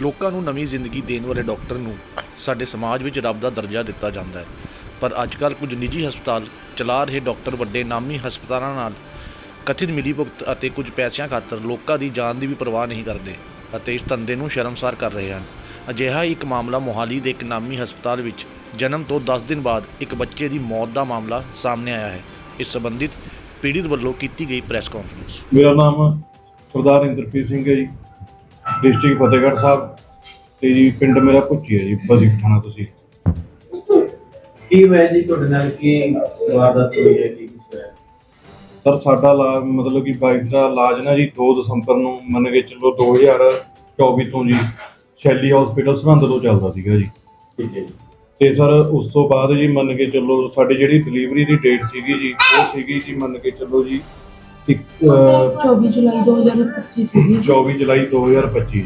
ਲੋਕਾਂ ਨੂੰ ਨਵੀਂ ਜ਼ਿੰਦਗੀ ਦੇਣ ਵਾਲੇ ਡਾਕਟਰ ਨੂੰ ਸਾਡੇ ਸਮਾਜ ਵਿੱਚ ਰੱਬ ਦਾ ਦਰਜਾ ਦਿੱਤਾ ਜਾਂਦਾ ਹੈ। ਪਰ ਅੱਜਕੱਲ ਕੁਝ ਨਿੱਜੀ ਹਸਪਤਾਲ ਚਲਾ ਰਹੇ ਡਾਕਟਰ ਵੱਡੇ ਨਾਮੀ ਹਸਪਤਾਲਾਂ ਨਾਲ ਕਥਿਤ ਮਿਲੀਭੁਗਤ ਅਤੇ ਕੁਝ ਪੈਸਿਆਂ ਖਾਤਰ ਲੋਕਾਂ ਦੀ ਜਾਨ ਦੀ ਵੀ ਪਰਵਾਹ ਨਹੀਂ ਕਰਦੇ ਅਤੇ ਇਸ ਧੰਦੇ ਨੂੰ ਸ਼ਰਮਸਾਰ ਕਰ ਰਹੇ ਹਨ। ਅਜਿਹਾ ਇੱਕ ਮਾਮਲਾ ਮੋਹਾਲੀ ਦੇ ਇੱਕ ਨਾਮੀ ਹਸਪਤਾਲ ਵਿੱਚ ਜਨਮ ਤੋਂ 10 ਦਿਨ ਬਾਅਦ ਇੱਕ ਬੱਚੇ ਦੀ ਮੌਤ ਦਾ ਮਾਮਲਾ ਸਾਹਮਣੇ ਆਇਆ ਹੈ। ਇਸ ਸੰਬੰਧਿਤ ਪੀੜਿਤ ਵੱਲੋਂ ਕੀਤੀ ਗਈ ਪ੍ਰੈਸ ਕਾਨਫਰੰਸ। ਮੇਰਾ ਨਾਮ ਸਰਦਾਰ ਇੰਦਰਪ੍ਰੀਤ ਸਿੰਘ ਹੈ ਜੀ। ਡਿਸਟ੍ਰਿਕਟ ਫਤਿਹਗੜ੍ਹ ਸਾਹਿਬ ਤੇ ਜੀ ਪਿੰਡ ਮੇਰਾ ਭੁੱਚੀ ਹੈ ਜੀ ਬਸੀ ਥਾਣਾ ਤੁਸੀਂ ਕੀ ਹੋਇਆ ਜੀ ਤੁਹਾਡੇ ਨਾਲ? ਕੀ ਵਾਰਦਾਤ ਹੋਈ ਹੈ ਕੀ ਕੁਛ ਹੋਇਆ ਸਰ ਸਾਡਾ ਇਲਾਜ ਮਤਲਬ ਕਿ ਵਾਈਫ ਦਾ ਇਲਾਜ ਨਾ ਜੀ 2 ਦਸੰਬਰ ਨੂੰ ਮੰਨ ਕੇ ਚੱਲੋ 2024 ਤੋਂ ਜੀ ਸ਼ੈਲੀ ਹਸਪੀਟਲ ਸਰਹੰਦ ਤੋਂ ਚੱਲਦਾ ਸੀਗਾ ਜੀ। ਠੀਕ ਹੈ ਜੀ। ਤੇ ਸਰ ਉਸ ਤੋਂ ਬਾਅਦ ਜੀ ਮੰਨ ਕੇ ਚੱਲੋ ਸਾਡੀ ਜਿਹੜੀ ਡਿਲੀਵਰੀ ਦੀ ਡੇਟ ਸੀਗੀ ਜੀ ਉਹ ਸੀਗੀ ਜੀ ਮੰਨ ਕੇ ਚੱਲੋ ਜੀ ਇੱਕ ਅਹ, 24 ਜੁਲਾਈ 2025 ਸੀਗੀ। 24 ਜੁਲਾਈ 2025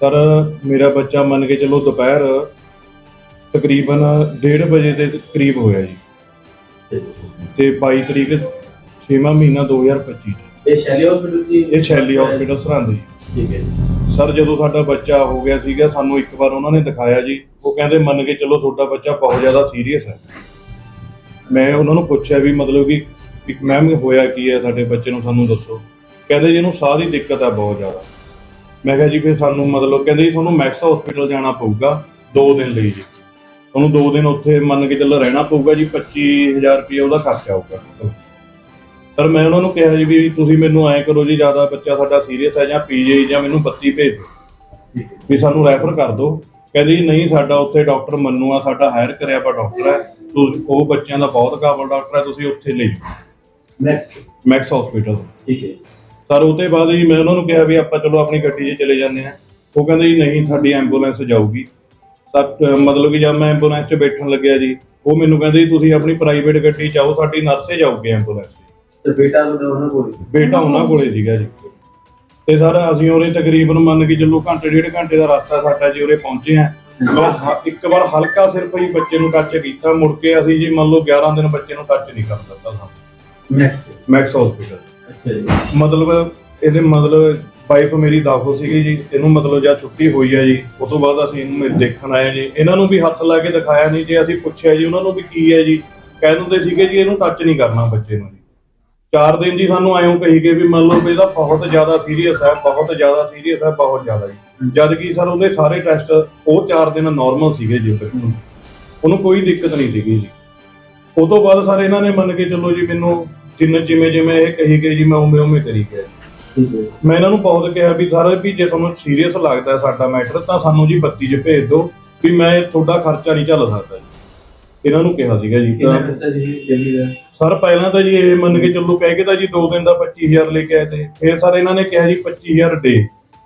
ਸਰ ਮੇਰਾ ਬੱਚਾ ਮੰਨ ਕੇ ਚੱਲੋ ਦੁਪਹਿਰ ਤਕਰੀਬਨ 1:30 ਵਜੇ ਦੇ ਕਰੀਬ ਹੋਇਆ ਜੀ। ਤੇ 22 ਤਰੀਕ 6ਵਾਂ ਮਹੀਨਾ 2025 ਹੈ। ਇਹ ਸ਼ੈਲੀ ਹਸਪੀਟਲ ਜੀ ਇਹ ਸ਼ੈਲੀ ਹਸਪੀਟਲ ਸਰਹੰਦ ਜੀ। ਠੀਕ ਹੈ ਜੀ। ਸਰ ਜਦੋਂ ਸਾਡਾ ਬੱਚਾ ਹੋ ਗਿਆ ਸੀਗਾ ਸਾਨੂੰ ਇੱਕ ਵਾਰ ਉਹਨਾਂ ਨੇ ਦਿਖਾਇਆ ਜੀ। ਉਹ ਕਹਿੰਦੇ ਮੰਨ ਕੇ ਚੱਲੋ ਤੁਹਾਡਾ ਬੱਚਾ ਬਹੁਤ ਜ਼ਿਆਦਾ ਸੀਰੀਅਸ ਹੈ। ਮੈਂ ਉਹਨਾਂ ਨੂੰ ਪੁੱਛਿਆ ਵੀ ਮਤਲਬ ਕਿ ਵੀ ਮੈਮ ਹੋਇਆ ਕੀ ਹੈ, ਸਾਡੇ ਬੱਚੇ ਨੂੰ ਸਾਨੂੰ ਦੱਸੋ। ਕਹਿੰਦੇ ਜੀ ਇਹਨੂੰ ਸਾਹ ਦੀ ਦਿੱਕਤ ਹੈ ਬਹੁਤ ਜ਼ਿਆਦਾ। ਮੈਂ ਕਿਹਾ ਜੀ ਫਿਰ ਸਾਨੂੰ ਮਤਲਬ ਕਹਿੰਦੇ ਜੀ ਤੁਹਾਨੂੰ ਮੈਕਸ ਹਸਪੀਟਲ ਜਾਣਾ ਪਊਗਾ 2 ਦਿਨ ਲਈ ਜੀ। ਤੁਹਾਨੂੰ 2 ਦਿਨ ਉੱਥੇ ਮੰਨ ਕੇ ਚੱਲੋ ਰਹਿਣਾ ਪਊਗਾ ਜੀ 25000 ਰੁਪਏ ਉਹਦਾ ਖਰਚਾ ਆਊਗਾ। ਪਰ ਮੈਂ ਉਹਨਾਂ ਨੂੰ ਕਿਹਾ ਜੀ ਵੀ ਤੁਸੀਂ ਮੈਨੂੰ ਐਂ ਕਰੋ ਜੀ, ਜ਼ਿਆਦਾ ਬੱਚਾ ਸਾਡਾ ਸੀਰੀਅਸ ਹੈ ਜਾਂ ਪੀਜੀ ਜਾਂ ਮੈਨੂੰ ਬੱਤੀ ਭੇਜ ਦਿਓ। ਵੀ ਸਾਨੂੰ ਰੈਫਰ ਕਰ ਦਿਓ। ਕਹਿੰਦੇ ਜੀ ਨਹੀਂ, ਸਾਡਾ ਉੱਥੇ ਡਾਕਟਰ ਮੰਨੂ ਆ, ਸਾਡਾ ਹਾਇਰ ਕਰਿਆ ਵਾ ਡਾਕਟਰ ਹੈ। ਤੁਸੀਂ ਉਹ ਬੱਚਿਆਂ ਦਾ ਬਹੁਤ ਕਾਬਲ ਡਾਕਟਰ ਹੈ, ਤੁਸੀਂ ਉੱਥੇ ਲੈ ਜਾਓ। ਨੈਕਸਟ ਮੈਕਸ ਹਸਪੀਟਲ ਠੀਕ ਹੈ। ਜੀ ਸਰ ਉਹ ਤੋਂ ਬਾਅਦ ਜੀ ਮੈਂ ਉਹਨਾਂ ਨੂੰ ਕਿਹਾ ਵੀ ਆਪਾਂ ਚਲੋ ਆਪਣੀ ਗੱਡੀ 'ਚ ਚਲੇ ਜਾਂਦੇ ਆ ਉਹ ਕਹਿੰਦੇ ਜੀ ਨਹੀਂ ਸਾਡੀ ਐਂਬੂਲੈਂਸ ਜਾਊਗੀ। ਸਰ ਮਤਲਬ ਕਿ ਜਦ ਮੈਂ ਐਂਬੂਲੈਂਸ 'ਚ ਬੈਠਣ ਲੱਗਿਆ ਜੀ ਉਹ ਮੈਨੂੰ ਕਹਿੰਦੇ ਜੀ ਤੁਸੀਂ ਆਪਣੀ ਪ੍ਰਾਈਵੇਟ ਗੱਡੀ 'ਚ ਆਓ ਸਾਡੀ ਨਰਸੇ ਜਾਊਗੀ ਐਂਬੂਲੈਂਸ 'ਚ ਤੇ ਬੇਟਾ ਤੁਹਾਡਾ ਉਹਨਾਂ ਕੋਲ ਹੀ। ਬੇਟਾ ਉਹਨਾਂ ਕੋਲੇ ਸੀਗਾ ਜੀ। ਤੇ ਸਰ ਅਸੀਂ ਉਰੇ ਤਕਰੀਬਨ ਮੰਨ ਕੇ ਚੱਲੋ ਘੰਟੇ ਡੇਢ ਘੰਟੇ ਦਾ ਰਸਤਾ ਸਾਡਾ ਜੀ ਉਰੇ ਪਹੁੰਚੇ ਆ ਇੱਕ ਵਾਰ ਹਲਕਾ ਸਿਰਫ ਹੀ ਬੱਚੇ ਨੂੰ ਟੱਚ ਕੀਤਾ ਮੁੜ ਕੇ ਅਸੀਂ ਜੀ ਮੰਨ ਲਓ 11 ਦਿਨ ਬੱਚੇ ਨੂੰ ਟੱਚ ਨਹੀਂ ਕਰ ਦਿੱਤਾ ਸਾਨੂੰ। ਨੈਕਸਟ ਮੈਕਸ ਹਸਪੀਟਲ ਅੱਛਾ ਜੀ। ਮਤਲਬ ਇਹਦੇ ਮਤਲਬ ਵਾਈਫ ਮੇਰੀ ਦਾਖਲ ਸੀਗੀ ਜੀ ਇਹਨੂੰ ਮਤਲਬ ਜਦ ਛੁੱਟੀ ਹੋਈ ਹੈ ਜੀ ਉਸ ਤੋਂ ਬਾਅਦ ਅਸੀਂ ਇਹਨੂੰ ਮਿਲ- ਦੇਖਣ ਆਏ ਜੀ। ਇਹਨਾਂ ਨੂੰ ਵੀ ਹੱਥ ਲਾ ਕੇ ਦਿਖਾਇਆ ਨਹੀਂ ਜੇ ਅਸੀਂ ਪੁੱਛਿਆ ਜੀ ਉਹਨਾਂ ਨੂੰ ਵੀ ਕੀ ਹੈ ਜੀ। ਕਹਿ ਦਿੰਦੇ ਸੀਗੇ ਜੀ ਇਹਨੂੰ ਟੱਚ ਨਹੀਂ ਕਰਨਾ ਬੱਚੇ ਨੂੰ ਜੀ। ਚਾਰ ਦਿਨ ਜੀ ਸਾਨੂੰ ਆਇਓ ਕਹੀ ਗਏ ਵੀ ਮੰਨ ਲਓ ਵੀ ਇਹਦਾ ਬਹੁਤ ਜ਼ਿਆਦਾ ਸੀਰੀਅਸ ਹੈ ਬਹੁਤ ਜ਼ਿਆਦਾ ਸੀਰੀਅਸ ਹੈ ਬਹੁਤ ਜ਼ਿਆਦਾ ਜੀ। ਜਦ ਕਿ ਸਰ ਉਹਦੇ ਸਾਰੇ ਟੈਸਟ ਉਹ ਚਾਰ ਦਿਨ ਨਾਰਮਲ ਸੀਗੇ ਜੀ ਉਹਨੂੰ ਕੋਈ ਦਿੱਕਤ ਨਹੀਂ ਸੀਗੀ ਜੀ। ਉਹ ਤੋਂ ਬਾਅਦ ਸਰ ਇਹਨਾਂ ਨੇ ਮੰਨ ਕੇ ਚੱਲੋ ਜੀ ਮੈਨੂੰ ਜਿੰਨ ਜਿਵੇਂ ਜਿਵੇਂ ਇਹ ਕਹੀ ਗਏ ਜੀ ਮੈਂ ਉਵੇਂ ਉਵੇਂ ਕਰੀ ਗਿਆ। ਠੀਕ ਹੈ ਮੈਂ ਇਹਨਾਂ ਨੂੰ ਬਹੁਤ ਕਿਹਾ ਵੀ ਸਰ ਵੀ ਜੇ ਤੁਹਾਨੂੰ ਸੀਰੀਅਸ ਲੱਗਦਾ ਹੈ ਸਾਡਾ ਮੈਟਰ ਤਾਂ ਸਾਨੂੰ ਜੀ ਬੱਤੀ 'ਚ ਭੇਜ ਦਿਓ ਵੀ ਮੈਂ ਤੁਹਾਡਾ ਖਰਚਾ ਨਹੀਂ ਝੱਲ ਸਕਦਾ ਜੀ। ਇਹਨਾਂ ਨੂੰ ਕਿਹਾ ਸੀਗਾ ਜੀ। ਕਿੰਨਾ ਖਰਚਾ ਜੀ ਦਿੱਲੀ ਦਾ? ਸਰ ਪਹਿਲਾਂ ਤਾਂ ਜੀ ਇਹ ਮੰਨ ਕੇ ਚੱਲੋ ਕਹਿ ਕੇ ਤਾਂ ਜੀ 2 ਦਿਨ ਦਾ 25000 ਲੈ ਕੇ ਆਏ ਤੇ। ਫਿਰ ਸਰ ਇਹਨਾਂ ਨੇ ਕਿਹਾ ਜੀ 25000 ਡੇ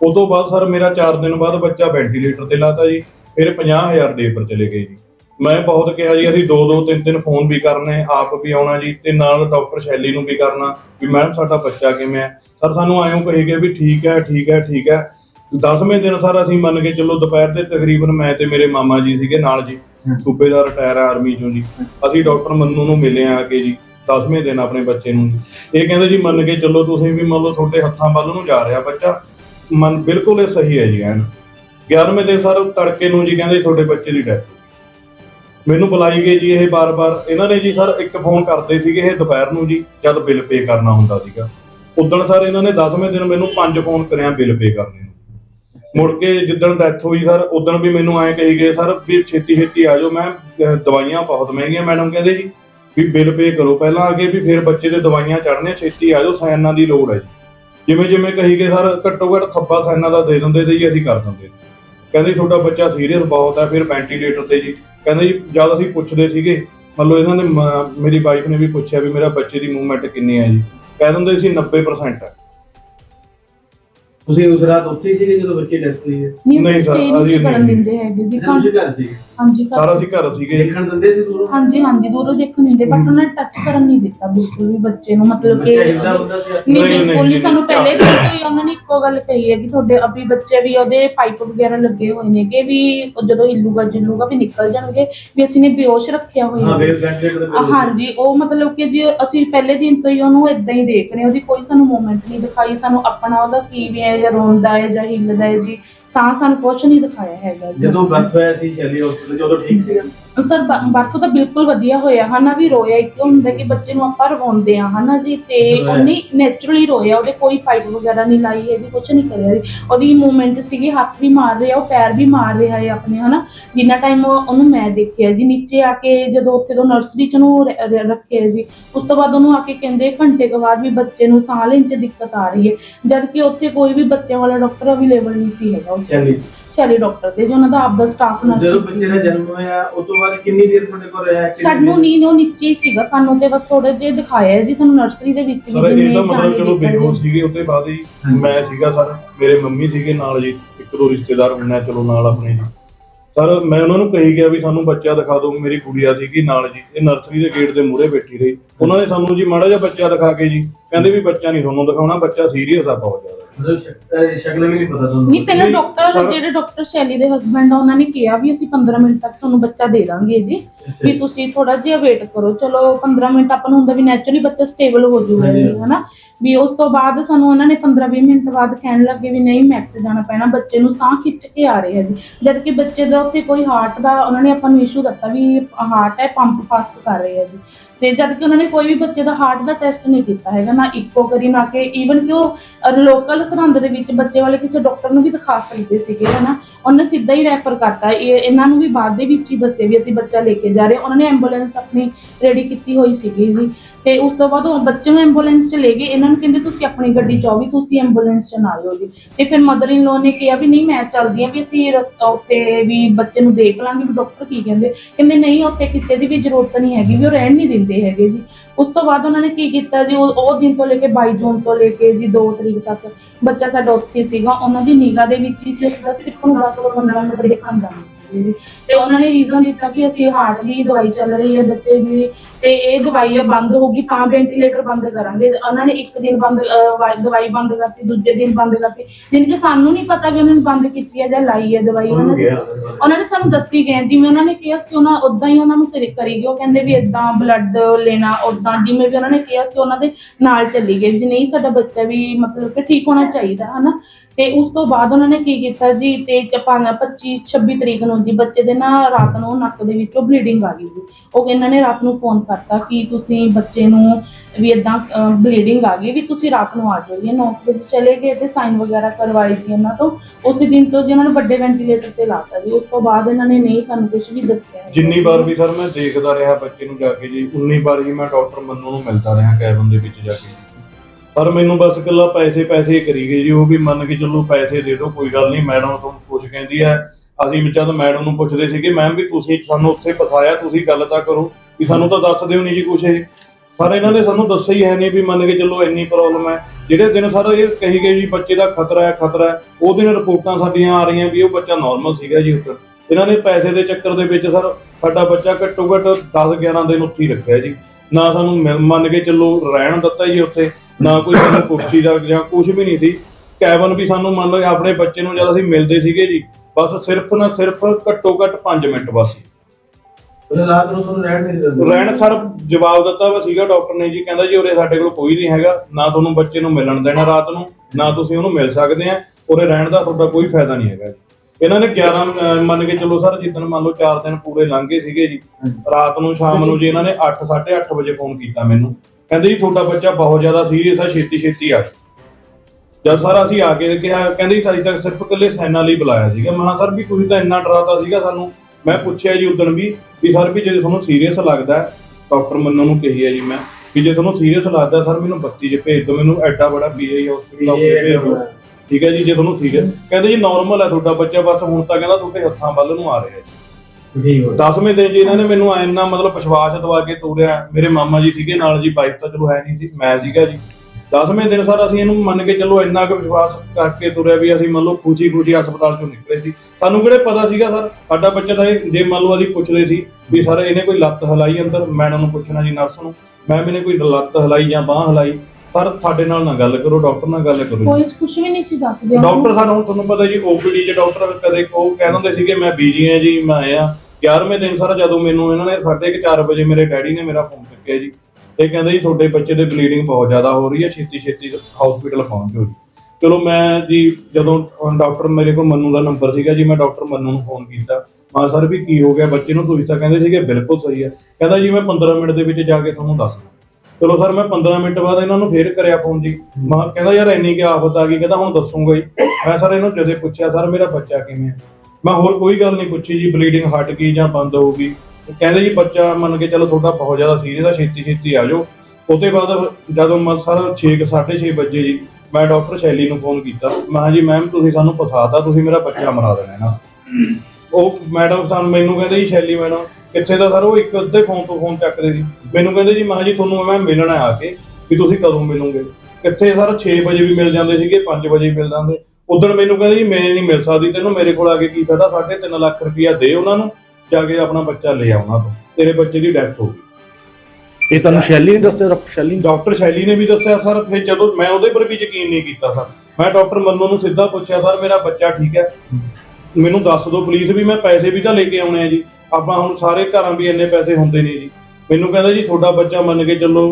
ਤੋਂ ਬਾਅਦ ਸਰ ਮੇਰਾ 4 ਦਿਨ ਬਾਅਦ ਬੱਚਾ ਵੈਂਟੀਲੇਟਰ ਤੇ ਲਾਤਾ ਜੀ। ਫਿਰ 50000 ਡੇ ਪਰ ਚਲੇ ਗਏ ਜੀ। ਮੈਂ ਬਹੁਤ ਕਿਹਾ ਜੀ ਅਸੀਂ ਦੋ ਦੋ ਤਿੰਨ ਤਿੰਨ ਫੋਨ ਵੀ ਕਰਨੇ ਆਪ ਵੀ ਆਉਣਾ ਜੀ ਤੇ ਨਾਲ ਡਾਕਟਰ ਸ਼ੈਲੀ ਨੂੰ ਵੀ ਕਰਨਾ ਵੀ ਮੈਡਮ ਸਾਡਾ ਬੱਚਾ ਕਿਵੇਂ ਹੈ? ਸਰ ਸਾਨੂੰ ਆਇਓ ਕਹੀ ਗਏ ਵੀ ਠੀਕ ਹੈ ਠੀਕ ਹੈ ਠੀਕ ਹੈ। 10ਵੇਂ ਦਿਨ ਸਰ ਅਸੀਂ ਮੰਨ ਕੇ ਚੱਲੋ ਦੁਪਹਿਰ ਦੇ ਤਕਰੀਬਨ ਮੈਂ ਤੇ ਮੇਰੇ ਮਾਮਾ ਜੀ ਸੀਗੇ ਨਾਲ ਜੀ ਸੂਬੇਦਾਰ ਰਿਟਾਇਰ ਆ ਆਰਮੀ ਚੋਂ ਜੀ। ਅਸੀਂ ਡਾਕਟਰ ਮੰਨੂ ਨੂੰ ਮਿਲੇ ਆ ਕੇ ਜੀ 10ਵੇਂ ਦਿਨ ਆਪਣੇ ਬੱਚੇ ਨੂੰ। ਇਹ ਕਹਿੰਦੇ ਜੀ ਮੰਨ ਕੇ ਚੱਲੋ ਤੁਸੀਂ ਵੀ ਮੰਨ ਲਓ ਤੁਹਾਡੇ ਹੱਥਾਂ ਵੱਲ ਨੂੰ ਜਾ ਰਿਹਾ ਬੱਚਾ। ਮਨ ਬਿਲਕੁਲ ਇਹ ਸਹੀ ਹੈ ਜੀ ਐਨ। 11ਵੇਂ ਦਿਨ ਸਰ ਤੜਕੇ ਨੂੰ ਜੀ ਕਹਿੰਦੇ ਤੁਹਾਡੇ ਬੱਚੇ ਦੀ ਡੈਥ ਮੈਨੂੰ ਬੁਲਾਈ ਗਏ ਜੀ ਇਹ ਬਾਰ-ਬਾਰ। ਇਹਨਾਂ ਨੇ ਜੀ ਸਰ ਇੱਕ ਫੋਨ ਕਰਦੇ ਸੀਗੇ ਇਹ ਦੁਪਹਿਰ ਨੂੰ ਜੀ, ਜਦ ਬਿੱਲ ਪੇ ਕਰਨਾ ਹੁੰਦਾ ਸੀਗਾ। ਉਦੋਂ ਸਰ ਇਹਨਾਂ ਨੇ 10ਵੇਂ ਦਿਨ ਮੈਨੂੰ ਪੰਜ ਫੋਨ ਕਰਿਆ ਬਿੱਲ ਪੇ ਕਰਨੇ ਨੂੰ। ਮੁੜ ਕੇ ਜਿੱਦਣ ਡੈਥ ਹੋਈ ਸਰ, ਉਦੋਂ ਵੀ ਮੈਨੂੰ ਐਂ ਕਹੀ ਗਏ, ਸਰ ਵੀ ਛੇਤੀ ਛੇਤੀ ਆ ਜਾਓ, ਮੈਂ ਦਵਾਈਆਂ ਬਹੁਤ ਮਹਿੰਗੀਆਂ ਮੈਡਮ ਕਹਿੰਦੇ ਜੀ, ਵੀ ਬਿੱਲ ਪੇ ਕਰੋ। ਪਹਿਲਾਂ ਆ ਕੇ ਵੀ ਫਿਰ ਬੱਚੇ ਦੇ ਦਵਾਈਆਂ ਚੜ੍ਹਨੀਆਂ, ਛੇਤੀ ਆ ਜਾਓ ਸਾਇਨਾਂ ਦੀ ਲੋੜ ਹੈ ਜੀ। ਜਿਵੇਂ ਜਿਵੇਂ ਕਹੀ ਗਏ, ਸਰ ਘੱਟੋ ਘੱਟ ਥੱਬਾ ਸਾਇਨਾਂ ਦਾ ਦੇ ਦਿੰਦੇ ਤੇ ਜੀ, ਅਸੀਂ ਕਰ ਦਿੰਦੇ। ਕਹਿੰਦੇ ਤੁਹਾਡਾ ਬੱਚਾ ਸੀਰੀਅਸ ਬਹੁਤ ਹੈ, ਫਿਰ ਵੈਂਟੀਲੇਟਰ ਤੇ ਜੀ ਕਹਿੰਦੇ ਜੀ, ਜਦ ਅਸੀਂ ਪੁੱਛਦੇ ਸੀਗੇ, ਮੰਨ ਲਓ ਇਹਨਾਂ ਨੇ ਮ- ਮੇਰੀ ਵਾਈਫ ਨੇ ਵੀ ਪੁੱਛਿਆ ਵੀ ਮੇਰਾ ਬੱਚੇ ਦੀ ਮੂਵਮੈਂਟ ਕਿੰਨੀ ਹੈ ਜੀ। ਕਹਿ ਦਿੰਦੇ ਸੀ 90% ਹੈ ਤੁਸੀਂ ਉਸ ਰਾਤ ਉੱਥੇ ਹੀ ਸੀਗੇ ਜਦੋਂ ਬੱਚੇ ਡੈਥ ਹੋਈ ਹੈ? ਨਹੀਂ sir, ਸਟੇ ਨਹੀਂ ਸੀ ਅਸੀਂ ਕਰਨ ਨਹੀਂ। ਦਿੰਦੇ ਹੈਗੇ ਜੀ ਜਾਂ ਤੁਸੀਂ ਘਰ। ਸੀ ਹਾਂਜੀ ਘਰ ਸਾਰਾ ਸੀ। ਅਸੀਂ ਘਰ ਸੀਗੇ। ਦੇਖਣ ਦਿੰਦੇ ਸੀ ਦੂਰੋਂ? ਹਾਂਜੀ ਹਾਂਜੀ ਦੂਰੋਂ ਦੇਖਣ ਦਿੰਦੇ ਬਟ ਉਹਨਾਂ ਨੇ ਟੱਚ ਕਰਨ ਨਹੀਂ ਦਿੱਤਾ ਬਿਲਕੁਲ ਵੀ ਬੱਚੇ ਨੂੰ ਮਤਲਬ ਕਿ ਬੱਚਾ ਹਿੱਲਦਾ ਉਹਦੇ- ਹੁੰਦਾ ਸੀ ਨਹੀਂ ਨਹੀਂ, ਬਿਲਕੁਲ ਨਹੀਂ, ਨਹੀਂ ਸਾਨੂੰ ਪਹਿਲੇ ਦਿਨ ਤੋਂ ਹੀ ਉਹਨਾਂ ਨੇ ਇੱਕੋ ਗੱਲ ਕਹੀ ਹੈ ਕਿ ਤੁਹਾਡੇ ਅਭੀ ਬੱਚੇ ਵੀ ਉਹਦੇ ਪਾਈਪ ਵਗੈਰਾ ਲੱਗੇ ਹੋਏ ਨੇ ਕਿ ਵੀ ਉਹ ਜਦੋਂ ਹਿੱਲੂਗਾ ਜਿੱਲੂਗਾ ਵੀ ਨਿਕਲ ਜਾਣਗੇ ਵੀ ਅਸੀਂ ਨੇ ਬੇਹੋਸ਼ ਰੱਖਿਆ ਹੋਇਆ ਹਾਂ ਹੈ ਫਿਰ ਵੈਂਟੀਲੇਟਰ ਤੇ ਅ, ਹਾਂਜੀ ਉਹ ਮਤਲਬ ਕਿ ਜੀ ਅਸੀਂ ਪਹਿਲੇ ਦਿਨ ਤੋਂ ਹੀ ਉਹਨੂੰ ਇਦਾਂ ਹੀ ਦੇਖ ਰਹੇ ਹਾਂ ਉਹਦੀ ਕੋਈ ਸਾਨੂੰ ਮੂਵਮੈਂਟ ਨਹੀਂ ਦਿਖਾਈ ਸਾਨੂੰ ਆਪਣਾ ਉਹਦਾ ਕੀ ਵੀ ਹੈ ਹੈ ਜਾਂ ਰੋਂਦਾ ਹੈ ਜਾਂ ਹਿੱਲਦਾ ਹੈ ਜੀ, ਸਾਹ ਸਾਨੂੰ ਕੁਛ ਨਹੀਂ ਦਿਖਾਇਆ ਹੈਗਾ ਜੀ। ਜਦੋਂ ਬਰਥ ਹੋਇਆ ਸੀ ਸ਼ੈਲੀ ਹਸਪੀਟਲ ਜਦੋਂ ਠੀਕ ਸੀਗਾ? ਸਰ ਬਾਥੋ ਤਾਂ ਬਿਲਕੁਲ ਵਧੀਆ ਹੋਇਆ ਹਨਾ ਵੀ ਰੋਇਆ ਇੱਕ ਹੁੰਦਾ ਕਿ ਬੱਚੇ ਨੂੰ ਆਪਾਂ ਰਵਾਉਂਦੇ ਆ ਹਨਾ ਜੀ ਤੇ। ਉਹਨੇ ਨੇਚਰਲੀ ਰੋਇਆ ਉਹਦੇ ਕੋਈ ਪਾਈਪ ਵਗੈਰਾ ਨਹੀਂ ਲਾਈ ਹੈਗੀ ਕੁਝ ਨਹੀਂ ਕਰਿਆ ਜੀ। ਉਹਦੀ ਮੂਵਮੈਂਟ ਸੀਗੀ ਹੱਥ ਵੀ ਮਾਰ ਰਿਹਾ ਉਹ ਪੈਰ ਵੀ ਮਾਰ ਰਿਹਾ ਹੈ ਆਪਣੇ ਹਨਾ। ਜਿੰਨਾ ਟਾਈਮ ਉਹਨੂੰ ਮੈਂ ਦੇਖਿਆ ਜੀ ਨੀਚੇ ਆ ਕੇ ਜਦੋਂ ਉੱਥੇ ਤੋਂ ਨਰਸਰੀ ਚ ਰ- ਰੱਖਿਆ ਜੀ ਉਸ ਤੋਂ ਬਾਅਦ ਉਹਨੂੰ ਆ ਕੇ ਕਹਿੰਦੇ ਘੰਟੇ ਕੁ ਬਾਅਦ ਵੀ ਬੱਚੇ ਨੂੰ ਸਾਹ ਲੈਣ ਚ ਦਿੱਕਤ ਆ ਰਹੀ ਹੈ ਜਦ ਕਿ ਉੱਥੇ ਕੋਈ ਵੀ ਬੱਚਿਆਂ ਵਾਲਾ ਡਾਕਟਰ ਅਵੇਲੇਬਲ ਨਹੀਂ ਸੀ ਹੈਗਾ ਉਸ ਸ਼ੈਲੀ ਸ਼ੈਲੀ ਡਾਕਟਰ ਦੇ ਜੋ ਉਹਨਾਂ ਦਾ ਆਪਦਾ ਸਟਾਫ ਜਦੋਂ ਨਰਸ ਬੱਚੇ ਸੀ ਦਾ ਜਨਮ ਹੋਇਆ ਉਸ ਤੋਂ ਬਾਅਦ ਕਿੰਨੀ ਦੇਰ ਤੁਹਾਡੇ ਕੋਲ ਰਿਹਾ ਕਿੰਨੀ ਸਾਨੂੰ ਦੇਰ? ਨਹੀਂ ਉਹ ਨੀਚੇ ਹੀ ਸੀਗਾ ਸਾਨੂੰ ਤੇ ਬਸ ਥੋੜਾ ਜਿਹਾ ਦਿਖਾਇਆ ਹੈ ਜੀ ਤੁਹਾਨੂੰ ਨਰਸਰੀ ਦੇ ਵਿੱਚ ਵੀ ਸਰ ਇਹ ਜਿਵੇਂ ਤਾਂ ਮਤਲਬ ਜਾਣੇ ਚਲੋ। ਬੇਹੋਸ਼ ਸੀਗੇ ਉਹਦੇ ਬਾਅਦ ਹੀ ਹਾਂਜੀ। ਮੈਂ ਸੀਗਾ ਸਰ ਮੇਰੇ ਮੰਮੀ ਸੀਗੇ ਨਾਲ ਜੀ ਇੱਕ ਦੋ ਰਿਸ਼ਤੇਦਾਰ ਹੁੰਨੇ ਚਲੋ ਨਾਲ ਆਪਣੇ ਜੀ ਸਰ ਮੈਂ ਉਹਨਾਂ ਨੂੰ ਕਹੀ ਗਿਆ ਵੀ ਸਾਨੂੰ ਬੱਚਾ ਦਿਖਾ ਦਿਓ ਮੇਰੀ ਗੁੜੀਆ ਸੀਗੀ ਨਾਲ ਜੀ ਇਹ ਨਰਸਰੀ ਦੇ ਗੇਟ ਦੇ ਮੂਹਰੇ ਬੈਠੀ ਰਹੀ ਉਹਨਾਂ ਨੇ ਸਾਨੂੰ ਜੀ ਮਾੜਾ ਜਿਹਾ ਬੱਚਾ ਦਿਖਾ ਕੇ ਜੀ ਕਹਿੰਦੇ ਵੀ ਬੱਚਾ ਨਹੀਂ ਤੁਹਾਨੂੰ ਦਿਖਾਉਣਾ ਬੱਚਾ ਸੀਰੀਅਸ ਆ ਬਹੁਤ ਜ਼ਿਆਦਾ ਮਤਲਬ ਸ਼ਕ- ਅਹ ਸ਼ਕਲ ਵੀ ਨਹੀਂ ਪਤਾ ਤੁਹਾਨੂੰ। ਨਹੀਂ ਪਹਿਲਾਂ ਨਹੀਂ, ਡਾਕਟਰ ਸਰ- ਜਿਹੜੇ ਡਾਕਟਰ ਸ਼ੈਲੀ ਦੇ ਹਸਬੰਡ ਆ ਉਹਨਾਂ ਨੇ ਕਿਹਾ ਵੀ ਅਸੀਂ 15 ਮਿੰਟ ਤੱਕ ਤੁਹਾਨੂੰ ਬੱਚਾ ਦੇ ਦਾਂਗੇ ਜੀ ਵੀ ਤੁਸੀਂ ਥੋੜਾ ਜਿਹਾ ਵੇਟ ਕਰੋ। ਚਲੋ 15 ਮਿੰਟ ਆਪਾਂ ਨੂੰ ਹੁੰਦਾ ਵੀ ਨੈਚੁਰਲੀ ਬੱਚਾ ਸਟੇਬਲ ਹੋ ਜਾਊਗਾ ਹਾਂਜੀ। ਜੀ ਹਨਾ? ਵੀ ਉਸ ਤੋਂ ਬਾਅਦ ਸਾਨੂੰ ਉਹਨਾਂ ਨੇ 15-20 ਮਿੰਟ ਬਾਅਦ ਕਹਿਣ ਲੱਗੇ ਵੀ ਨਹੀਂ ਮੈਕਸ ਜਾਣਾ ਪੈਣਾ ਬੱਚੇ ਨੂੰ ਸਾਹ ਖਿੱਚ ਕੇ ਆ ਰਿਹਾ ਜੀ। ਜਦ ਕਿ ਬੱਚੇ ਦਾ ਉੱਥੇ ਕੋਈ ਹਾਰਟ ਦਾ ਉਹਨਾਂ ਨੇ ਆਪਾਂ ਨੂੰ ਇਸ਼ੂ ਦਿੱਤਾ ਵੀ ਹਾਰਟ ਹੈ ਪੰਪ ਫਾਸਟ ਕਰ ਰਹੇ ਜੀ। ਤੇ ਜਦ ਕਿ ਉਹਨਾਂ ਨੇ ਕੋਈ ਵੀ ਬੱਚੇ ਦਾ ਹਾਰਟ ਦਾ ਟੈਸਟ ਨਹੀਂ ਕੀਤਾ ਹੈਗਾ, ਨਾ ਇਕੋ ਕਰੀ, ਨਾ ਕਿ ਈਵਨ ਕਿ ਉਹ ਲੋਕਲ ਸਰਹੰਦ ਦੇ ਵਿੱਚ ਬੱਚੇ ਵਾਲੇ ਕਿਸੇ ਡਾਕਟਰ ਨੂੰ ਵੀ ਦਿਖਾ ਸਕਦੇ ਸੀਗੇ, ਹਨਾ? ਉਹਨੇ ਸਿੱਧਾ ਹੀ ਰੈਫਰ ਕਰਤਾ। ਇਹ, ਇਹਨਾਂ ਨੂੰ ਵੀ ਬਾਅਦ ਦੇ ਵਿੱਚ ਹੀ ਦੱਸਿਆ ਵੀ ਅਸੀਂ ਬੱਚਾ ਲੈ ਕੇ ਜਾ ਰਹੇ ਉਹਨਾਂ ਨੇ ਐਂਬੂਲੈਂਸ ਆਪਣੀ ਰੈਡੀ ਕੀਤੀ ਹੋਈ ਸੀਗੀ ਜੀ। ਤੇ ਉਸ ਤੋਂ ਬਾਅਦ ਉਹ ਬੱਚੇ ਨੂੰ ਐਂਬੂਲੈਂਸ 'ਚ ਲੈ ਗਏ। ਇਹਨਾਂ ਨੂੰ ਕਹਿੰਦੇ, ਤੁਸੀਂ ਆਪਣੀ ਗੱਡੀ 'ਚ ਆਓ ਵੀ ਤੁਸੀਂ ਐਂਬੂਲੈਂਸ 'ਚ ਨਾ ਆਇਓ ਜੀ। ਤੇ ਫਿਰ ਮਦਰ ਇਨ ਲੋ ਨੇ ਕਿਹਾ ਵੀ, ਨਹੀਂ, ਮੈਂ ਚੱਲਦੀ ਆ ਵੀ ਅਸੀਂ ਰਸਤਾ ਉੱਤੇ ਵੀ ਬੱਚੇ ਨੂੰ ਦੇਖ ਲਾਂਗੇ ਵੀ ਡਾਕਟਰ ਕੀ ਕਹਿੰਦੇ। ਕਹਿੰਦੇ, ਨਹੀਂ, ਉੱਥੇ ਕਿਸੇ ਦੀ ਵੀ ਜ਼ਰੂਰਤ ਨਹੀਂ ਹੈਗੀ ਵੀ ਉਹ ਰਹਿਣ ਨਹੀਂ ਦਿੰਦੇ। ਹੈਗੇ ਜੀ। ਉਸ ਤੋਂ ਬਾਅਦ ਉਹਨਾਂ ਨੇ ਕੀ ਕੀਤਾ ਜੀ, ਉਹ ਉਹ ਦਿਨ ਤੋਂ ਲੈ ਕੇ 22 ਜੂਨ ਤੋਂ ਲੈ ਕੇ ਜੀ 2 ਤਰੀਕ ਤੱਕ ਬੱਚਾ ਸਾਡਾ ਉੱਥੇ ਸੀਗਾ। ਉਹਨਾਂ ਦੀ ਨਿਗਾਹ ਦੇ ਵਿੱਚ ਹੀ ਸੀ, ਅਸੀਂ ਤਾਂ ਸਿਰਫ ਉਹਨੂੰ 10 ਤੋਂ 15 ਮਿੰਟ ਦੇਖਣ ਜਾਂਦੇ ਸੀ ਜੀ। ਤੇ ਉਹਨਾਂ ਨੇ ਰੀਜ਼ਨ ਦਿੱਤਾ ਕਿ ਅਸੀਂ ਹਾਰਟ ਦੀ ਦਵਾਈ ਚੱਲ ਰਹੀ ਹੈ ਬੱਚੇ ਦੀ। ਤੇ ਇਹ ਦਵਾਈ ਬੰਦ ਹੋਗੀ ਤਾਂ ਵੈਂਟੀਲੇਟਰ ਬੰਦ ਕਰਾਂਗੇ। ਉਹਨਾਂ ਨੇ ਇੱਕ ਦਿਨ ਬੰਦ ਦਵਾਈ ਬੰਦ ਕਰਤੀ, ਦੂਜੇ ਦਿਨ ਬੰਦ ਕਰਤੀ। ਜਿਨ ਕਿ ਸਾਨੂੰ ਨਹੀਂ ਪਤਾ ਵੀ ਉਹਨਾਂ ਨੇ ਬੰਦ ਕੀਤੀ ਹੈ ਜਾਂ ਲਾਈ ਹੈ ਦਵਾਈ। ਉਹਨਾਂ ਨੇ ਉਹਨਾਂ ਨੇ ਸਾਨੂੰ ਦੱਸੀ ਗਏ। ਜਿਵੇਂ ਉਹਨਾਂ ਨੇ ਕਿਹਾ ਸੀ, ਉਹਨਾਂ ਉਦਾਂ ਹੀ ਉਹਨਾਂ ਨੂੰ ਕਰੀ ਕਰੀ ਗਏ। ਉਹ ਕਹਿੰਦੇ ਵੀ ਇਦਾਂ ਬਲੱਡ ਲੈਣਾ ਉਦਾਂ ਜਿਵੇਂ ਵੀ ਉਹਨਾਂ ਨੇ ਕਿਹਾ ਸੀ, ਉਹਨਾਂ ਦੇ ਨਾਲ ਚੱਲੀ ਗਏ ਜੀ ਨਹੀਂ ਸਾਡਾ ਬੱਚਾ ਵੀ ਮਤਲਬ ਕਿ ਠੀਕ ਹੋਣਾ ਚਾਹੀਦਾ, ਹਨਾ? ਤੇ ਉਸ ਤੋਂ ਬਾਅਦ ਉਹਨਾਂ ਨੇ ਕੀ ਕੀਤਾ ਜੀ, ਤੇ 25 26 ਤਰੀਕ ਨੂੰ ਜੀ ਬੱਚੇ ਦੇ ਨਾ ਰਾਤ ਨੂੰ ਨੱਕ ਦੇ ਵਿੱਚੋਂ ਬਲੀਡਿੰਗ ਆ ਗਈ ਜੀ। ਉਹ ਇਹਨਾਂ ਨੇ ਰਾਤ ਨੂੰ ਫੋਨ ਕਰਤਾ ਕਿ ਤੁਸੀਂ ਬੱਚੇ ਨੂੰ ਵੀ ਇਦਾਂ ਬਲੀਡਿੰਗ ਆ ਗਈ ਵੀ ਤੁਸੀਂ ਰਾਤ ਨੂੰ ਆ ਜਾਓ। ਜੀ 9 ਵਜੇ ਚਲੇ ਗਏ ਤੇ ਸਾਈਨ ਵਗੈਰਾ ਕਰਵਾਈ ਸੀ ਇਹਨਾਂ ਤੋਂ। ਉਸੇ ਦਿਨ ਤੋਂ ਜੀ ਉਹਨਾਂ ਨੇ ਵੱਡੇ ਵੈਂਟੀਲੇਟਰ ਤੇ ਲਾਤਾ ਜੀ। ਉਸ ਤੋਂ ਬਾਅਦ ਇਹਨਾਂ ਨੇ ਨਹੀਂ ਸਾਨੂੰ ਕੁਝ ਵੀ ਦੱਸਿਆ ਜਿੰਨੀ ਵਾਰ ਵੀ ਸਰ ਮੈਂ ਦੇਖਦਾ ਰਿਹਾ ਬੱਚੇ ਨੂੰ ਜਾ ਕੇ ਜੀ, ਉਨੀ ਵਾਰ ਹੀ ਮੈਂ ਡਾਕਟਰ ਮੰਨੂ ਨੂੰ ਮਿਲਦਾ ਰਿਹਾ ਕੈਬਨ ਦੇ ਵਿੱਚ ਜਾ ਕੇ ਪਰ ਮੈਨੂੰ ਬਸ ਇਕੱਲਾ ਪੈਸੇ ਪੈਸੇ ਕਰੀ ਗਏ ਜੀ, ਉਹ ਵੀ ਮੰਨ ਕੇ ਚੱਲੋ ਪੈਸੇ ਦੇ ਦਿਓ, ਕੋਈ ਗੱਲ ਨਹੀਂ, ਮੈਡਮ ਤੁਹਾਨੂੰ ਕੁਝ ਕਹਿੰਦੀ ਹੈ, ਅਸੀਂ ਜਦ ਮੈਡਮ ਨੂੰ ਪੁੱਛਦੇ ਸੀਗੇ, ਮੈਮ ਵੀ ਤੁਸੀਂ ਸਾਨੂੰ ਉੱਥੇ ਫਸਾਇਆ, ਤੁਸੀਂ ਗੱਲ ਤਾਂ ਕਰੋ, ਵੀ ਸਾਨੂੰ ਤਾਂ ਦੱਸ ਦਿਓ ਨਹੀਂ ਜੀ ਕੁਛ ਇਹ। ਪਰ ਇਹਨਾਂ ਨੇ ਸਾਨੂੰ ਦੱਸਿਆ ਹੀ ਹੈ ਨਹੀਂ ਵੀ ਮੰਨ ਕੇ ਚੱਲੋ ਇੰਨੀ ਪ੍ਰੋਬਲਮ ਹੈ। ਜਿਹੜੇ ਦਿਨ ਸਰ ਇਹ ਕਹੀ ਗਏ ਜੀ, ਬੱਚੇ ਦਾ ਖਤਰਾ ਹੈ ਖਤਰਾ ਹੈ, ਉਹ ਦਿਨ ਰਿਪੋਰਟਾਂ ਸਾਡੀਆਂ ਆ ਰਹੀਆਂ ਵੀ ਉਹ ਬੱਚਾ ਨਾਰਮਲ ਸੀਗਾ ਜੀ ਉੱਧਰ ਇਹਨਾਂ ਨੇ ਪੈਸੇ ਦੇ ਚੱਕਰ ਦੇ ਵਿੱਚ ਸਰ ਸਾਡਾ ਬੱਚਾ ਘੱਟੋ ਘੱਟ 10 11 ਦਿਨ ਉੱਥੇ ਹੀ ਰੱਖਿਆ ਜੀ। ਨਾ ਸਾਨੂੰ ਮਿਲ- ਮੰਨ ਕੇ ਚੱਲੋ ਰਹਿਣ ਦਿੱਤਾ ਜੀ ਉੱਥੇ। ਨਾ ਕੋਈ ਸਾਨੂੰ ਕੁਰਸੀ ਦਾ ਜਾਂ ਕੁਝ ਵੀ ਨਹੀਂ ਸੀ। ਕੈਬਨ ਵੀ ਸਾਨੂੰ ਮੰਨ ਲਓ ਆਪਣੇ ਬੱਚੇ ਨੂੰ ਜਦ ਅਸੀਂ ਮਿਲਦੇ ਸੀਗੇ ਜੀ ਬਸ ਸਿਰਫ ਨਾ ਸਿਰਫ ਘੱਟੋ ਘੱਟ 5 ਮਿੰਟ ਬਸ ਸੀ। ਉਹ ਰਾਤ ਨੂੰ ਤੁਹਾਨੂੰ ਰਹਿਣ ਨਹੀਂ ਦਿੰਦੇ ਰਹਿਣ ਸਰ ਜਵਾਬ ਦਿੱਤਾ ਵਾ ਸੀਗਾ ਡਾਕਟਰ ਨੇ ਜੀ ਕਹਿੰਦਾ ਜੀ ਉਰੇ ਸਾਡੇ ਕੋਲ ਕੋਈ ਨਹੀਂ ਹੈਗਾ ਨਾ ਤੁਹਾਨੂੰ ਬੱਚੇ ਨੂੰ ਮਿਲਣ ਦੇਣਾ ਰਾਤ ਨੂੰ ਨਾ ਤੁਸੀਂ ਉਹਨੂੰ ਮਿਲ ਸਕਦੇ ਆ ਉਰੇ ਰਹਿਣ ਦਾ ਤੁਹਾਡਾ ਕੋਈ ਫਾਇਦਾ ਨਹੀਂ ਹੈਗਾ ਜੀ। ਇਹਨਾਂ ਨੇ 11 ਅਹ, ਮੰਨ ਕੇ ਚੱਲੋ ਸਰ ਜਿੱਦਣ ਮੰਨ ਲਓ 4 ਦਿਨ ਪੂਰੇ ਲੰਘੇ ਸੀਗੇ ਜੀ ਰਾਤ ਨੂੰ ਸ਼ਾਮ ਨੂੰ ਜੀ ਇਹਨਾਂ ਨੇ 8 8:30 ਵਜੇ ਫੋਨ ਕੀਤਾ ਮੈਨੂੰ। ਕਹਿੰਦੇ ਜੀ ਤੁਹਾਡਾ ਬੱਚਾ ਬਹੁਤ ਜ਼ਿਆਦਾ ਸੀਰੀਅਸ ਆ ਛੇਤੀ ਛੇਤੀ ਆ ਜਦ ਸਰ ਅਸੀਂ ਆ ਕੇ ਕਿਹਾ ਕਹਿੰਦੇ ਜੀ ਅਸੀਂ ਤਾਂ ਸਿਰਫ ਇਕੱਲੇ ਸੈਨਾ ਲਈ ਬੁਲਾਇਆ ਸੀਗਾ। ਮੈਂ ਸਰ ਵੀ ਤੁਸੀਂ ਤਾਂ ਇੰਨਾ ਡਰਾਤਾ ਸੀਗਾ ਸਾਨੂੰ। ਮੈਂ ਪੁੱਛਿਆ ਜੀ ਉਦੋਂ ਵੀ ਵੀ ਸਰ ਵੀ ਜੇ ਤੁਹਾਨੂੰ ਸੀਰੀਅਸ ਲੱਗਦਾ ਡਾਕਟਰ ਮੰਨੂ ਨੂੰ ਕਹੀ ਹੈ ਜੀ ਮੈਂ ਵੀ ਜੇ ਤੁਹਾਨੂੰ ਸੀਰੀਅਸ ਲੱਗਦਾ ਸਰ ਮੈਨੂੰ 32 ਚ ਭੇਜ ਦਿਓ ਮੈਨੂੰ ਐਡਾ ਬੜਾ ਪੀਆਈ ਹਸਪੀਟਲ ਉੱਤੇ ਭੇਜ ਦਿਓ। ਠੀਕ ਹੈ ਜੀ ਜੇ ਤੁਹਾਨੂੰ ਸੀਰੀਅਸ ਕਹਿੰਦੇ ਜੀ ਨਾਰਮਲ ਹੈ ਤੁਹਾਡਾ ਬੱਚਾ ਬਸ ਹੁਣ ਤਾਂ ਕਹਿੰਦਾ ਤੁਹਾਡੇ ਹੱਥਾਂ ਵੱਲ ਨੂੰ ਆ ਰਿਹਾ ਜੀ ਠੀਕ ਹੋ 10ਵੇਂ ਦਿਨ ਜੀ ਇਹਨਾਂ ਨੇ ਮੈਨੂੰ ਇੰਨਾ ਮਤਲਬ ਵਿਸ਼ਵਾਸ ਦਵਾ ਕੇ ਤੋਰਿਆ ਮੇਰੇ ਮਾਮਾ ਜੀ ਸੀਗੇ ਨਾਲ ਜੀ ਵਾਈਫ ਤਾਂ ਚਲੋ ਹੈ ਨਹੀਂ ਸੀ ਮੈਂ ਸੀਗਾ ਜੀ। 10ਵੇਂ ਦਿਨ ਸਰ ਅਸੀਂ ਇਹਨੂੰ ਮੰਨ ਕੇ ਚੱਲੋ ਇੰਨਾ ਕੁ ਵਿਸ਼ਵਾਸ ਕਰਕੇ ਤੁਰਿਆ ਵੀ ਅਸੀਂ ਮੰਨ ਲਓ ਖੁਸ਼ੀ ਖੁਸ਼ੀ ਹਸਪਤਾਲ ਚੋਂ ਨਿਕਲੇ ਸੀ। ਸਾਨੂੰ ਕਿਹੜੇ ਪਤਾ ਸੀਗਾ ਸਰ? ਸਾਡਾ ਬੱਚਾ ਤਾਂ ਇਹ- ਜੇ ਮੰਨ ਲਓ ਅਸੀਂ ਪੁੱਛਦੇ ਸੀ ਵੀ ਸਰ ਇਹਨੇ ਕੋਈ ਲੱਤ ਹਲਾਈ ਅੰਦਰ? ਮੈਡਮ ਨੂੰ ਪੁੱਛਣਾ ਜੀ ਨਰਸ ਨੂੰ ਮੈਮ ਇਹਨੇ ਕੋਈ ਲੱਤ ਹਲਾਈ ਜਾਂ ਬਾਹ ਹਲਾਈ? ਸਰ ਸਾਡੇ ਨਾਲ ਨਾ ਗੱਲ ਕਰੋ ਡਾਕਟਰ ਨਾਲ ਗੱਲ ਕਰੋ ਜੀ। ਕੋਈ ਕੁਝ ਵੀ ਨਹੀਂ ਸੀ ਦੱਸਦੇ ਉਹਨਾਂ। ਡਾਕਟਰ ਸਾਨੂੰ ਹੁਣ ਤੁਹਾਨੂੰ ਪਤਾ ਜੀ ਓਪੀਡੀ ਚ ਡਾਕਟਰ ਕਦੇ ਉਹ ਕਹਿ ਦਿੰਦੇ ਸੀਗੇ ਮੈਂ ਬੀਜੀ ਆ ਜੀ ਮੈਂ ਆਇਆ। 11ਵੇਂ ਦਿਨ ਸਰ ਜਦੋਂ ਮੈਨੂੰ ਇਹਨਾਂ ਨੇ 4:30 ਵਜੇ ਮੇਰੇ ਡੈਡੀ ਨੇ ਮੇਰਾ ਫੋਨ ਚੁੱਕਿਆ ਜੀ ਇਹ ਕਹਿੰਦੇ ਜੀ ਤੁਹਾਡੇ ਬੱਚੇ ਦੇ ਬਲੀਡਿੰਗ ਬਹੁਤ ਜ਼ਿਆਦਾ ਹੋ ਰਹੀ ਹੈ, ਛੇਤੀ ਛੇਤੀ ਹਸਪੀਟਲ ਪਹੁੰਚੋ ਜੀ। ਚਲੋ ਮੈਂ ਜੀ ਜਦੋਂ ਡਾਕਟਰ ਮੇਰੇ ਕੋਲ ਮੰਨੂ ਦਾ ਨੰਬਰ ਸੀਗਾ ਜੀ, ਮੈਂ ਡਾਕਟਰ ਮੰਨੂ ਨੂੰ ਫੋਨ ਕੀਤਾ। ਹਾਂ ਸਰ ਵੀ ਕੀ ਹੋ ਗਿਆ? ਬੱਚੇ ਨੂੰ ਤੁਸੀਂ ਤਾਂ ਕਹਿੰਦੇ ਸੀਗੇ ਬਿਲਕੁਲ ਸਹੀ ਹੈ। ਕਹਿੰਦਾ ਜੀ, ਮੈਂ 15 ਮਿੰਟ ਦੇ ਵਿੱਚ ਜਾ ਕੇ ਤੁਹਾਨੂੰ ਦੱਸਦਾ। ਚਲੋ ਸਰ ਮੈਂ 15 ਮਿੰਟ ਬਾਅਦ ਇਹਨਾਂ ਨੂੰ ਫੇਰ ਕਰਿਆ ਫੋਨ ਜੀ। ਮੈਂ ਕਹਿੰਦਾ ਯਾਰ ਇੰਨੀ ਕਿ ਆਫਤ ਆ ਗਈ, ਕਹਿੰਦਾ ਹੁਣ ਦੱਸੂਗਾ ਜੀ। ਮੈਂ ਸਰ ਇਹਨੂੰ ਜਦੇ ਪੁੱਛਿਆ, ਸਰ ਮੇਰਾ ਬੱਚਾ ਕਿਵੇਂ ਹੈ? ਮੈਂ ਹੋਰ ਕੋਈ ਗੱਲ ਨਹੀਂ ਪੁੱਛੀ ਜੀ ਬਲੀਡਿੰਗ ਹਟ ਗਈ ਜਾਂ ਬੰਦ ਹੋ ਗਈ। ਕਹਿੰਦੇ ਜੀ, ਬੱਚਾ ਮੰਨ ਕੇ ਚਲੋ ਤੁਹਾਡਾ ਬਹੁਤ ਜ਼ਿਆਦਾ ਸੀਰੀਅਸ ਆ ਛੇਤੀ ਛੇਤੀ ਆ ਜਾਓ। ਉਹਦੇ ਬਾਅਦ ਜਦੋਂ ਮੈਂ ਸਰ 6 6:30 ਵਜੇ ਜੀ, ਮੈਂ ਡਾਕਟਰ ਸ਼ੈਲੀ ਨੂੰ ਫੋਨ ਕੀਤਾ। ਮੈਂ ਕਿਹਾ ਜੀ ਮੈਮ ਤੁਸੀਂ ਸਾਨੂੰ ਫਸਾਤਾ ਤੁਸੀਂ ਮੇਰਾ ਬੱਚਾ ਮਰਾ ਦੇਣਾ ਨਾ। ਉਹ ਮੈਡਮ ਸਾਨੂੰ ਮੈਨੂੰ ਕਹਿੰਦੇ ਜੀ, ਸ਼ੈਲੀ ਮੈਡਮ ਕਿੱਥੇ ਦਾ ਸਰ? ਉਹ ਇੱਕ ਅੱਧੇ ਫੋਨ ਤੋਂ ਫੋਨ ਚੱਕਦੇ ਸੀ। ਮੈਨੂੰ ਕਹਿੰਦੇ ਜੀ, ਮੈਂ ਜੀ, ਤੁਹਾਨੂੰ ਮੈਂ ਮਿਲਣਾ ਆ ਕੇ, ਵੀ ਤੁਸੀਂ ਕਦੋਂ ਮਿਲੋਗੇ? ਕਿੱਥੇ ਸਰ 6 ਵਜੇ ਵੀ ਮਿਲ ਜਾਂਦੇ ਸੀਗੇ 5 ਵਜੇ ਵੀ ਮਿਲ ਜਾਂਦੇ। ਉਦੋਂ ਮੈਨੂੰ ਕਹਿੰਦੇ ਜੀ ਮੈਂ ਨਹੀਂ ਮਿਲ ਸਕਦੀ ਤੈਨੂੰ ਮੇਰੇ ਕੋਲ ਆ ਕੇ ਕੀ ਫਾਇਦਾ? 3.5 ਲੱਖ ਰੁਪਇਆ ਦੇ ਉਹਨਾਂ ਨੂੰ ਜਾ ਕੇ ਆਪਣਾ ਬੱਚਾ ਲੈ ਆ ਉਹਨਾਂ ਤੋਂ। ਤੇਰੇ ਬੱਚੇ ਦੀ ਡੈਥ ਹੋ ਗਈ। ਇਹ ਤੁਹਾਨੂੰ ਸ਼ੈਲੀ ਨੇ ਦੱਸਿਆ ਡਾਕਟਰ ਸ਼ੈਲੀ ਨੇ? ਡਾਕਟਰ ਸ਼ੈਲੀ ਨੇ ਵੀ ਦੱਸਿਆ ਸਰ ਫਿਰ ਜਦੋਂ ਮੈਂ ਉਹਦੇ ਪਰ ਵੀ ਯਕੀਨ ਨਹੀਂ ਕੀਤਾ ਸਰ। ਮੈਂ ਡਾਕਟਰ ਮੰਨੂ ਨੂੰ ਸਿੱਧਾ ਪੁੱਛਿਆ ਸਰ ਮੇਰਾ ਬੱਚਾ ਠੀਕ ਹੈ? ਮੈਨੂੰ ਦੱਸ ਦਿਓ ਪਲੀਜ਼ ਵੀ ਮੈਂ ਪੈਸੇ ਵੀ ਤਾਂ ਲੈ ਕੇ ਆਉਣੇ ਆ ਜੀ। ਆਪਾਂ ਹੁਣ ਸਾਰੇ ਘਰਾਂ ਵੀ ਇੰਨੇ ਪੈਸੇ ਹੁੰਦੇ ਨਹੀਂ ਜੀ। ਮੈਨੂੰ ਕਹਿੰਦਾ ਜੀ ਤੁਹਾਡਾ ਬੱਚਾ ਮੰਨ ਕੇ ਚੱਲੋ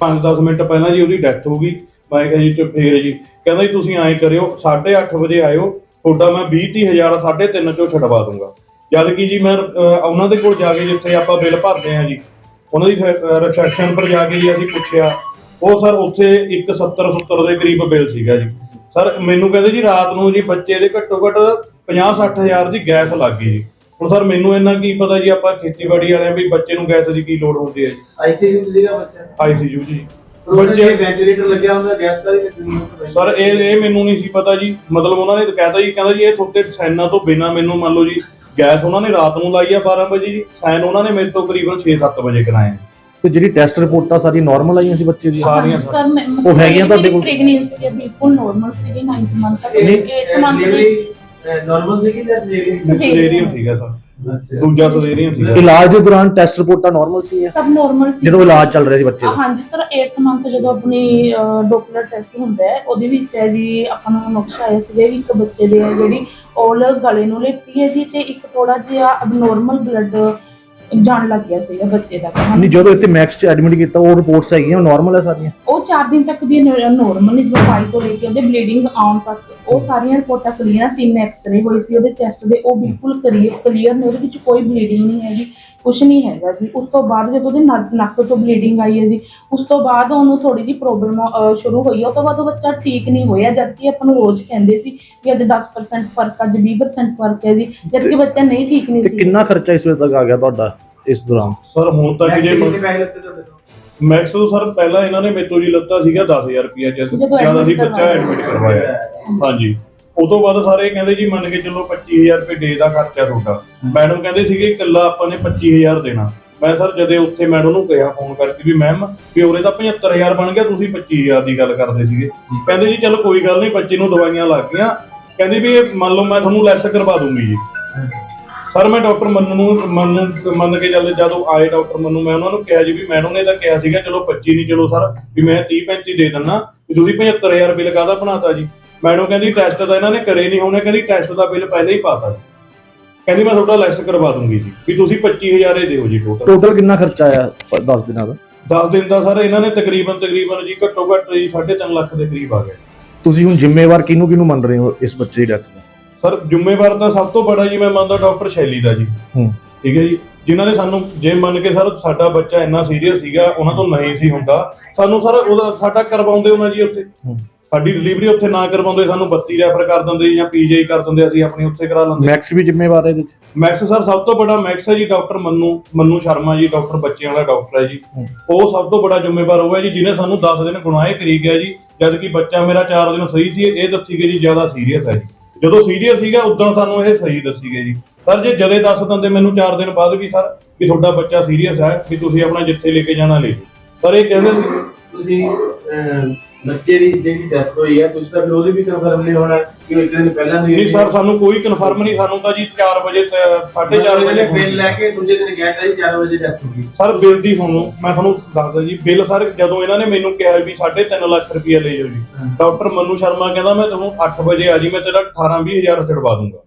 5-10 ਮਿੰਟ ਪਹਿਲਾਂ ਜੀ ਉਹਦੀ ਡੈਥ ਹੋ ਗਈ। ਮੈਂ ਕਿਹਾ ਜੀ ਤੇ ਫੇਰ ਜੀ ਕਹਿੰਦਾ ਜੀ ਤੁਸੀਂ ਐਂ ਕਰਿਓ 8:30 ਵਜੇ ਆਇਓ ਤੁਹਾਡਾ ਮੈਂ 20 ਹਜ਼ਾਰ 3.5 ਚੋਂ ਛਡਵਾ ਦੂੰਗਾ। ਜਦ ਕਿ ਜੀ ਮੈਂ ਅਹ, ਉਹਨਾਂ ਦੇ ਕੋਲ ਜਾ ਕੇ ਜਿੱਥੇ ਆਪਾਂ ਬਿੱਲ ਭਰਦੇ ਆ ਜੀ ਉਹਨਾਂ ਦੀ ਰਿਸੈਪਸ਼ਨ ਪਰ ਜਾ ਕੇ ਜੀ ਅਸੀਂ ਪੁੱਛਿਆ ਉਹ ਸਰ ਉੱਥੇ ਇੱਕ 70 70 ਦੇ ਕਰੀਬ ਬਿੱਲ ਸੀਗਾ ਜੀ। ਸਰ ਮੈਨੂੰ ਕਹਿੰਦੇ ਜੀ ਰਾਤ ਨੂੰ ਜੀ ਬੱਚੇ ਦੇ ਘੱਟੋ ਘੱਟ 50 60 ਹਜ਼ਾਰ ਦੀ ਗੈਸ ਲੱਗ ਗਈ ਜੀ। ਹੁਣ ਸਰ ਮੈਨੂੰ ਇੰਨਾ ਕੀ ਪਤਾ ਜੀ ਆਪਾਂ ਖੇਤੀਬਾੜੀ ਵਾਲਿਆਂ ਵੀ ਬੱਚੇ ਨੂੰ ਗੈਸ ਦੀ ਕੀ ਲੋੜ ਹੁੰਦੀ ਹੈ ਜੀ। ਆਈਸੀਯੂ ਸੀਗਾ ਬੱਚਾ ਆਈਸੀਯੂ ਜੀ। ਬੱਚੇ ਵੈਂਟੀਲੇਟਰ ਲੱਗਿਆ ਹੁੰਦਾ ਗੈਸ ਦਾ ਵੀ ਸਰ ਇਹ ਇਹ ਮੈਨੂੰ ਨਹੀਂ ਸੀ ਪਤਾ ਜੀ। ਮਤਲਬ ਉਹਨਾਂ ਨੇ ਕਹਿਤਾ ਜੀ ਕਹਿੰਦਾ ਜੀ ਇਹ ਤੁਹਾਡੇ ਸਾਈਨਾਂ ਤੋਂ ਬਿਨਾ ਮੈਨੂੰ ਮੰਨ ਲਓ ਜੀ ਗੈਸ ਉਹਨਾਂ ਨੇ ਰਾਤ ਨੂੰ ਲਾਈ ਆ 12 ਵਜੇ ਜੀ। ਸਾਈਨ ਉਹਨਾਂ ਨੇ ਮੇਰੇ ਤੋਂ ਕਰੀਬਨ 6-7 ਵਜੇ ਕਰਾਏ। ਤੇ ਜਿਹੜੀ ਟੈਸਟ ਰਿਪੋਰਟਾਂ ਸਾਰੀ ਨਾਰਮਲ ਆਈਆਂ ਸੀ ਬੱਚੇ ਦੀਆਂ? ਸਾਰੀਆਂ ਸਰ ਉਹ ਹੈਗੀਆਂ ਤੁਹਾਡੇ ਕੋਲ? ਪ੍ਰੈਗਨੈਂਸੀ ਬਿਲਕੁਲ ਨਾਰਮਲ ਸੀਗੀ 9th ਮੰਥ ਤੱਕ 8 ਮੰਥ ਦੀ। ਨਾਰਮਲ ਸੀ ਕਿ ਜਾਂ Cesarean। ਸਵੇਰੀਆਂ ਸੀਗਾ ਸਰ। ਅੱਛਾ ਦੂਜਾ ਸਵੇਰੀਆਂ ਸੀਗਾ ਇਲਾਜ ਦੇ ਦੌਰਾਨ ਟੈਸਟ ਰਿਪੋਰਟਾਂ ਨਾਰਮਲ ਸੀ ਸਭ ਨਾਰਮਲ ਸੀ। ਜਦੋਂ ਇਲਾਜ ਚੱਲ ਰਿਹਾ ਸੀ ਬੱਚੇ ਦਾ? ਹਾਂਜੀ ਸਰ 8th ਮੰਥ ਜਦੋਂ ਆਪਣੀ ਡਾਕਟਰ ਟੈਸਟ ਹੁੰਦਾ ਹੈ ਉਹਦੇ ਵਿੱਚ ਹੈ ਜੀ ਆਪਾਂ ਨੂੰ ਨੁਕਸ ਆਇਆ ਸੀ ਕਿ ਇੱਕ ਬੱਚੇ ਦੇ ਹੈ ਜਿਹੜੀ ਔਲ ਗਲੇ ਨੂੰ ਲਿਪਟੀ ਹੈ ਜੀ ਤੇ ਇੱਕ ਥੋੜਾ ਜਿਹਾ ਅਬਨੋਰਮਲ ਬਲੱਡ ਜਾਣ ਲੱਗ ਗਿਆ ਸੀਗਾ ਬੱਚੇ ਦਾ। ਨਹੀਂ ਜਦੋਂ ਇੱਥੇ ਮੈਕਸ ਚ ਐਡਮਿਟ ਕੀਤਾ ਉਹ ਰਿਪੋਰਟਸ ਹੈਗੀਆਂ ਨਾਰਮਲ ਹੈ ਸਾਰੀਆਂ? ਉਹ 4 ਦਿਨ ਤੱਕ ਦੀ ਨਾਰਮਲ ਨਹੀਂ ਜਦੋਂ ਪਾਈ ਤੋਂ ਲੈ ਕੇ ਉਹਦੇ ਬਲੀਡਿੰਗ ਆਉਣ ਤੱਕ। ਉਹ ਸਾਰੀਆਂ ਰਿਪੋਰਟਾਂ ਕਲੀਅਰ ਆ ਤਿੰਨ ਐਕਸ-ਰੇ ਹੋਏ ਸੀ ਉਹਦੇ ਚੈਸਟ ਦੇ ਉਹ ਬਿਲਕੁਲ ਕਲੀਅਰ ਕਲੀਅਰ ਨੇ ਉਹਦੇ ਵਿੱਚ ਕੋਈ ਬਲੀਡਿੰਗ ਨਹੀਂ ਹੈਗੀ ਕੁਝ ਨਹੀਂ ਹੈਗਾ ਜੀ। ਉਸ ਤੋਂ ਬਾਅਦ ਜਦੋਂ ਉਹਦੇ ਨੱਕ ਨੱਕ ਚੋਂ ਬਲੀਡਿੰਗ ਆਈ ਹੈ ਜੀ ਉਸ ਤੋਂ ਬਾਅਦ ਉਹਨੂੰ ਥੋੜੀ ਜਿਹੀ ਪ੍ਰੋਬਲਮ ਸ਼ੁਰੂ ਹੋਈ ਉਹ ਤੋਂ ਬਾਅਦ ਉਹ ਬੱਚਾ ਠੀਕ ਨਹੀਂ ਹੋਇਆ ਜਦ ਕਿ ਆਪਾਂ ਨੂੰ ਰੋਜ਼ ਕਹਿੰਦੇ ਸੀ ਕਿ ਅੱਜ 10% ਫ਼ਰਕ ਅੱਜ 20% ਫ਼ਰਕ ਹੈ ਜੀ ਜਦ ਕਿ ਬੱਚਾ ਨਹੀਂ ਠੀਕ ਨਹੀਂ ਸੀ। ਕਿੰਨਾ ਖਰਚਾ ਇਸ ਵੇਲੇ ਤੱਕ ਆ ਗਿਆ ਤੁਹਾਡਾ ਇਸ ਦੌਰਾਨ? ਸਰ ਹੁਣ ਤੱਕ ਜੇ ਮੈਕਸ ਸਰ ਪਹਿਲਾਂ ਇਹਨਾਂ ਨੇ ਮੇਤੋਂ ਜੀ ਲੱਤਾ ਸੀਗਾ 10000 ਰੁਪਇਆ ਜਦ ਅਸੀਂ ਬੱਚਾ ਐਡਮਿਟ ਕਰਵਾਇਆ। ਹਾਂਜੀ। ਉਹ ਤੋਂ ਬਾਅਦ ਸਾਰੇ ਕਹਿੰਦੇ ਜੀ ਮੰਨ ਕੇ ਚੱਲੋ 25000 ਰੁਪਏ ਡੇ ਦਾ ਖਰਚਾ ਤੁਹਾਡਾ। ਮੈਡਮ ਕਹਿੰਦੇ ਸੀਗੇ ਇਕੱਲਾ ਆਪਾਂ ਨੇ 25000 ਦੇਣਾ। ਮੈਂ ਸਰ ਜਦੇ ਉੱਥੇ ਮੈਡਮ ਨੂੰ ਕਿਹਾ ਫੋਨ ਕਰਕੇ ਵੀ ਮੈਮ ਵੀ ਉਹਦੇ ਤਾਂ 75000 ਬਣ ਗਿਆ ਤੁਸੀਂ 25000 ਦੀ ਗੱਲ ਕਰਦੇ ਸੀਗੇ। ਕਹਿੰਦੇ ਜੀ ਚਲ ਕੋਈ ਗੱਲ ਨਹੀਂ ਬੱਚੇ ਨੂੰ ਦਵਾਈਆਂ ਲੱਗ ਗਈਆਂ। ਕਹਿੰਦੇ ਵੀ ਇਹ ਮੰਨ ਲਓ ਮੈਂ ਤੁਹਾਨੂੰ ਲੈਸ ਕਰਵਾ ਦੂੰਗੀ ਜੀ। ਸਰ ਮੈਂ ਡਾਕਟਰ ਮੰਨੂ ਨੂੰ ਮੰਨੂ ਮੰਨ ਕੇ ਚੱਲ ਜਦੋਂ ਆਏ ਡਾਕਟਰ ਮੰਨੂ ਮੈਂ ਉਹਨਾਂ ਨੂੰ ਕਿਹਾ ਜੀ ਵੀ ਮੈਡਮ ਨੇ ਤਾਂ ਕਿਹਾ ਸੀਗਾ ਚਲੋ 25 ਨਹੀਂ ਚਲੋ ਸਰ ਵੀ ਮੈਂ 30 35 ਦੇ ਦਿੰਨਾ ਵੀ ਤੁਸੀਂ 75000 ਬਿੱਲ ਕਾਹਦਾ ਬਣਾਤਾ ਜੀ? ਮੈਡਮ ਕਹਿੰਦੀ ਟੈਸਟ ਤਾਂ ਇਹਨਾਂ ਨੇ ਕਰੇ ਨਹੀਂ ਹੋਣੇ ਕਹਿੰਦੀ ਟੈਸਟ ਦਾ ਬਿੱਲ ਪਹਿਲੇ ਹੀ ਪਾਤਾ ਜੀ। ਕਹਿੰਦੀ ਮੈਂ ਤੁਹਾਡਾ ਲੈਸ ਕਰਵਾ ਦੂੰਗੀ ਜੀ ਵੀ ਤੁਸੀਂ 25000 ਹੀ ਦਿਓ ਜੀ ਟੋਟਲ ਟੋਟਲ ਕਿੰਨਾ ਖਰਚਾ ਆਇਆ 10 ਦਿਨਾਂ ਦਾ? 10 ਦਿਨ ਦਾ ਸਰ ਇਹਨਾਂ ਨੇ ਤਕਰੀਬਨ ਤਕਰੀਬਨ ਜੀ ਘੱਟੋ ਘੱਟ ਜੀ 3.5 ਲੱਖ ਦੇ ਕਰੀਬ ਆ ਗਿਆ ਤੁਸੀਂ ਹੁਣ ਜ਼ਿੰਮੇਵਾਰ ਕਿਹਨੂੰ ਕਿਹਨੂੰ ਮੰਨ ਰਹੇ ਹੋ ਇਸ ਬੱਚੇ ਦੀ ਡੈਥ ਦਾ? ਸਰ ਜ਼ਿੰਮੇਵਾਰ ਤਾਂ ਸਭ ਤੋਂ ਬੜਾ ਜੀ ਮੈਂ ਮੰਨਦਾ ਡਾਕਟਰ ਸ਼ੈਲੀ ਦਾ ਜੀ। ਹੂੰ। ਠੀਕ ਹੈ ਜੀ? ਜਿਨ੍ਹਾਂ ਨੇ ਸਾਨੂੰ ਜੇ ਮੰਨ ਕੇ ਸਰ ਸਾਡਾ ਬੱਚਾ ਇੰਨਾ ਸੀਰੀਅਸ ਸੀਗਾ ਉਹਨਾਂ ਤੋਂ ਨਹੀਂ ਸੀ ਹੁੰਦਾ। ਸਾਨੂੰ ਸਰ ਉਹਦਾ ਸਾਡਾ ਕਰਵਾਉਂਦੇ ਉਹਨਾਂ ਜੀ ਉੱਥੇ। ਸਾਡੀ ਡਿਲੀਵਰੀ ਉੱਥੇ ਨਾ ਕਰਵਾਉਂਦੇ ਸਾਨੂੰ 32 ਰੈਫਰ ਕਰ ਦਿੰਦੇ ਜਾਂ ਪੀਜੀਆਈ ਕਰ ਦਿੰਦੇ ਅਸੀਂ ਆਪਣੀ ਉੱਥੇ ਕਰਾ ਲੈਂਦੇ। ਮੈਕਸ ਵੀ ਜ਼ਿੰਮੇਵਾਰ ਹੈ ਇਹਦੇ ਚ? ਮੈਕਸ ਸਰ ਸਭ ਤੋਂ ਬੜਾ ਮੈਕਸ ਹੈ ਜੀ ਡਾਕਟਰ ਮੰਨੂ ਮੰਨੂ ਸ਼ਰਮਾ ਜੀ ਡਾਕਟਰ ਬੱਚਿਆਂ ਵਾਲਾ ਡਾਕਟਰ ਹੈ ਜੀ। ਉਹ ਸਭ ਤੋਂ ਬੜਾ ਜ਼ਿੰਮੇਵਾਰ ਉਹ ਹੈ ਜੀ ਜਿਹਨੇ ਸਾਨੂੰ 10 ਦਿਨ ਗੁਨਾਹੇ ਕਰੀ ਗਿਆ ਜੀ। ਜਦ ਕਿ ਬੱਚਾ ਮੇਰਾ 4 ਦਿਨ ਸਹੀ ਸੀ ਇਹ ਦੱਸੀ ਗਈ ਜੀ ਜ਼ਿਆਦਾ ਸੀਰੀਅਸ ਹੈ ਜੀ। ਜਦੋਂ ਸੀਰੀਅਸ ਸੀਗਾ ਉਦੋਂ ਸਾਨੂੰ ਇਹ ਸਹੀ ਦੱਸੀ ਗਈ ਜੀ। ਸਰ ਜੇ ਜਦੇ ਦੱਸ ਦਿੰਦੇ ਮੈਨੂੰ 4 ਦਿਨ ਬਾਅਦ ਵੀ ਸਰ ਵੀ ਤੁਹਾਡਾ ਬੱਚਾ ਸੀਰੀਅਸ ਹੈ ਵੀ ਤੁਸੀਂ ਆਪਣਾ ਜਿੱਥੇ ਲੈ ਕੇ ਜਾਣਾ ਲੈ ਸਰ ਇਹ ਕਹਿੰਦੇ ਸੀ ਤੁਸੀਂ ਅਹ, ਬੱਚੇ ਦੀ ਜਿਹੜੀ ਡੈਥ ਹੋਈ ਹੈ ਤੁਸੀਂ ਤਾਂ ਉਹਦੇ ਵੀ ਕਨਫਰਮ ਨਹੀਂ ਹੋਣਾ ਕਿ ਇੱਕ ਦਿਨ ਪਹਿਲਾਂ ਨਹੀਂ ਨਹੀਂ ਸਰ ਸਾਨੂੰ ਕੋਈ ਕਨਫਰਮ ਨਹੀਂ ਸਾਨੂੰ ਤਾਂ ਜੀ 4 ਵਜੇ ਤੇ 4:30 ਵਜੇ ਬਿੱਲ ਲੈ ਕੇ ਦੂਜੇ ਦਿਨ ਗਿਆ ਤਾਂ ਜੀ 4 ਵਜੇ ਡੈਥ ਹੋ ਗਈ। ਸਰ ਬਿੱਲ ਦੀ ਤੁਹਾਨੂੰ ਮੈਂ ਤੁਹਾਨੂੰ ਦੱਸਦਾ ਜੀ ਬਿੱਲ ਸਰ ਜਦੋਂ ਇਹਨਾਂ ਨੇ ਮੈਨੂੰ ਕਿਹਾ ਵੀ 3.5 ਲੱਖ ਰੁਪਏ ਲੈ ਜਾਓ ਜੀ ਡਾਕਟਰ ਮੰਨੂ ਸ਼ਰਮਾ ਕਹਿੰਦਾ ਮੈਂ ਤੁਹਾਨੂੰ 8 ਵਜੇ ਆ ਜੀ ਮੈਂ ਤੇਰਾ 18 20000 ਛਡਵਾ ਦੂੰਗਾ।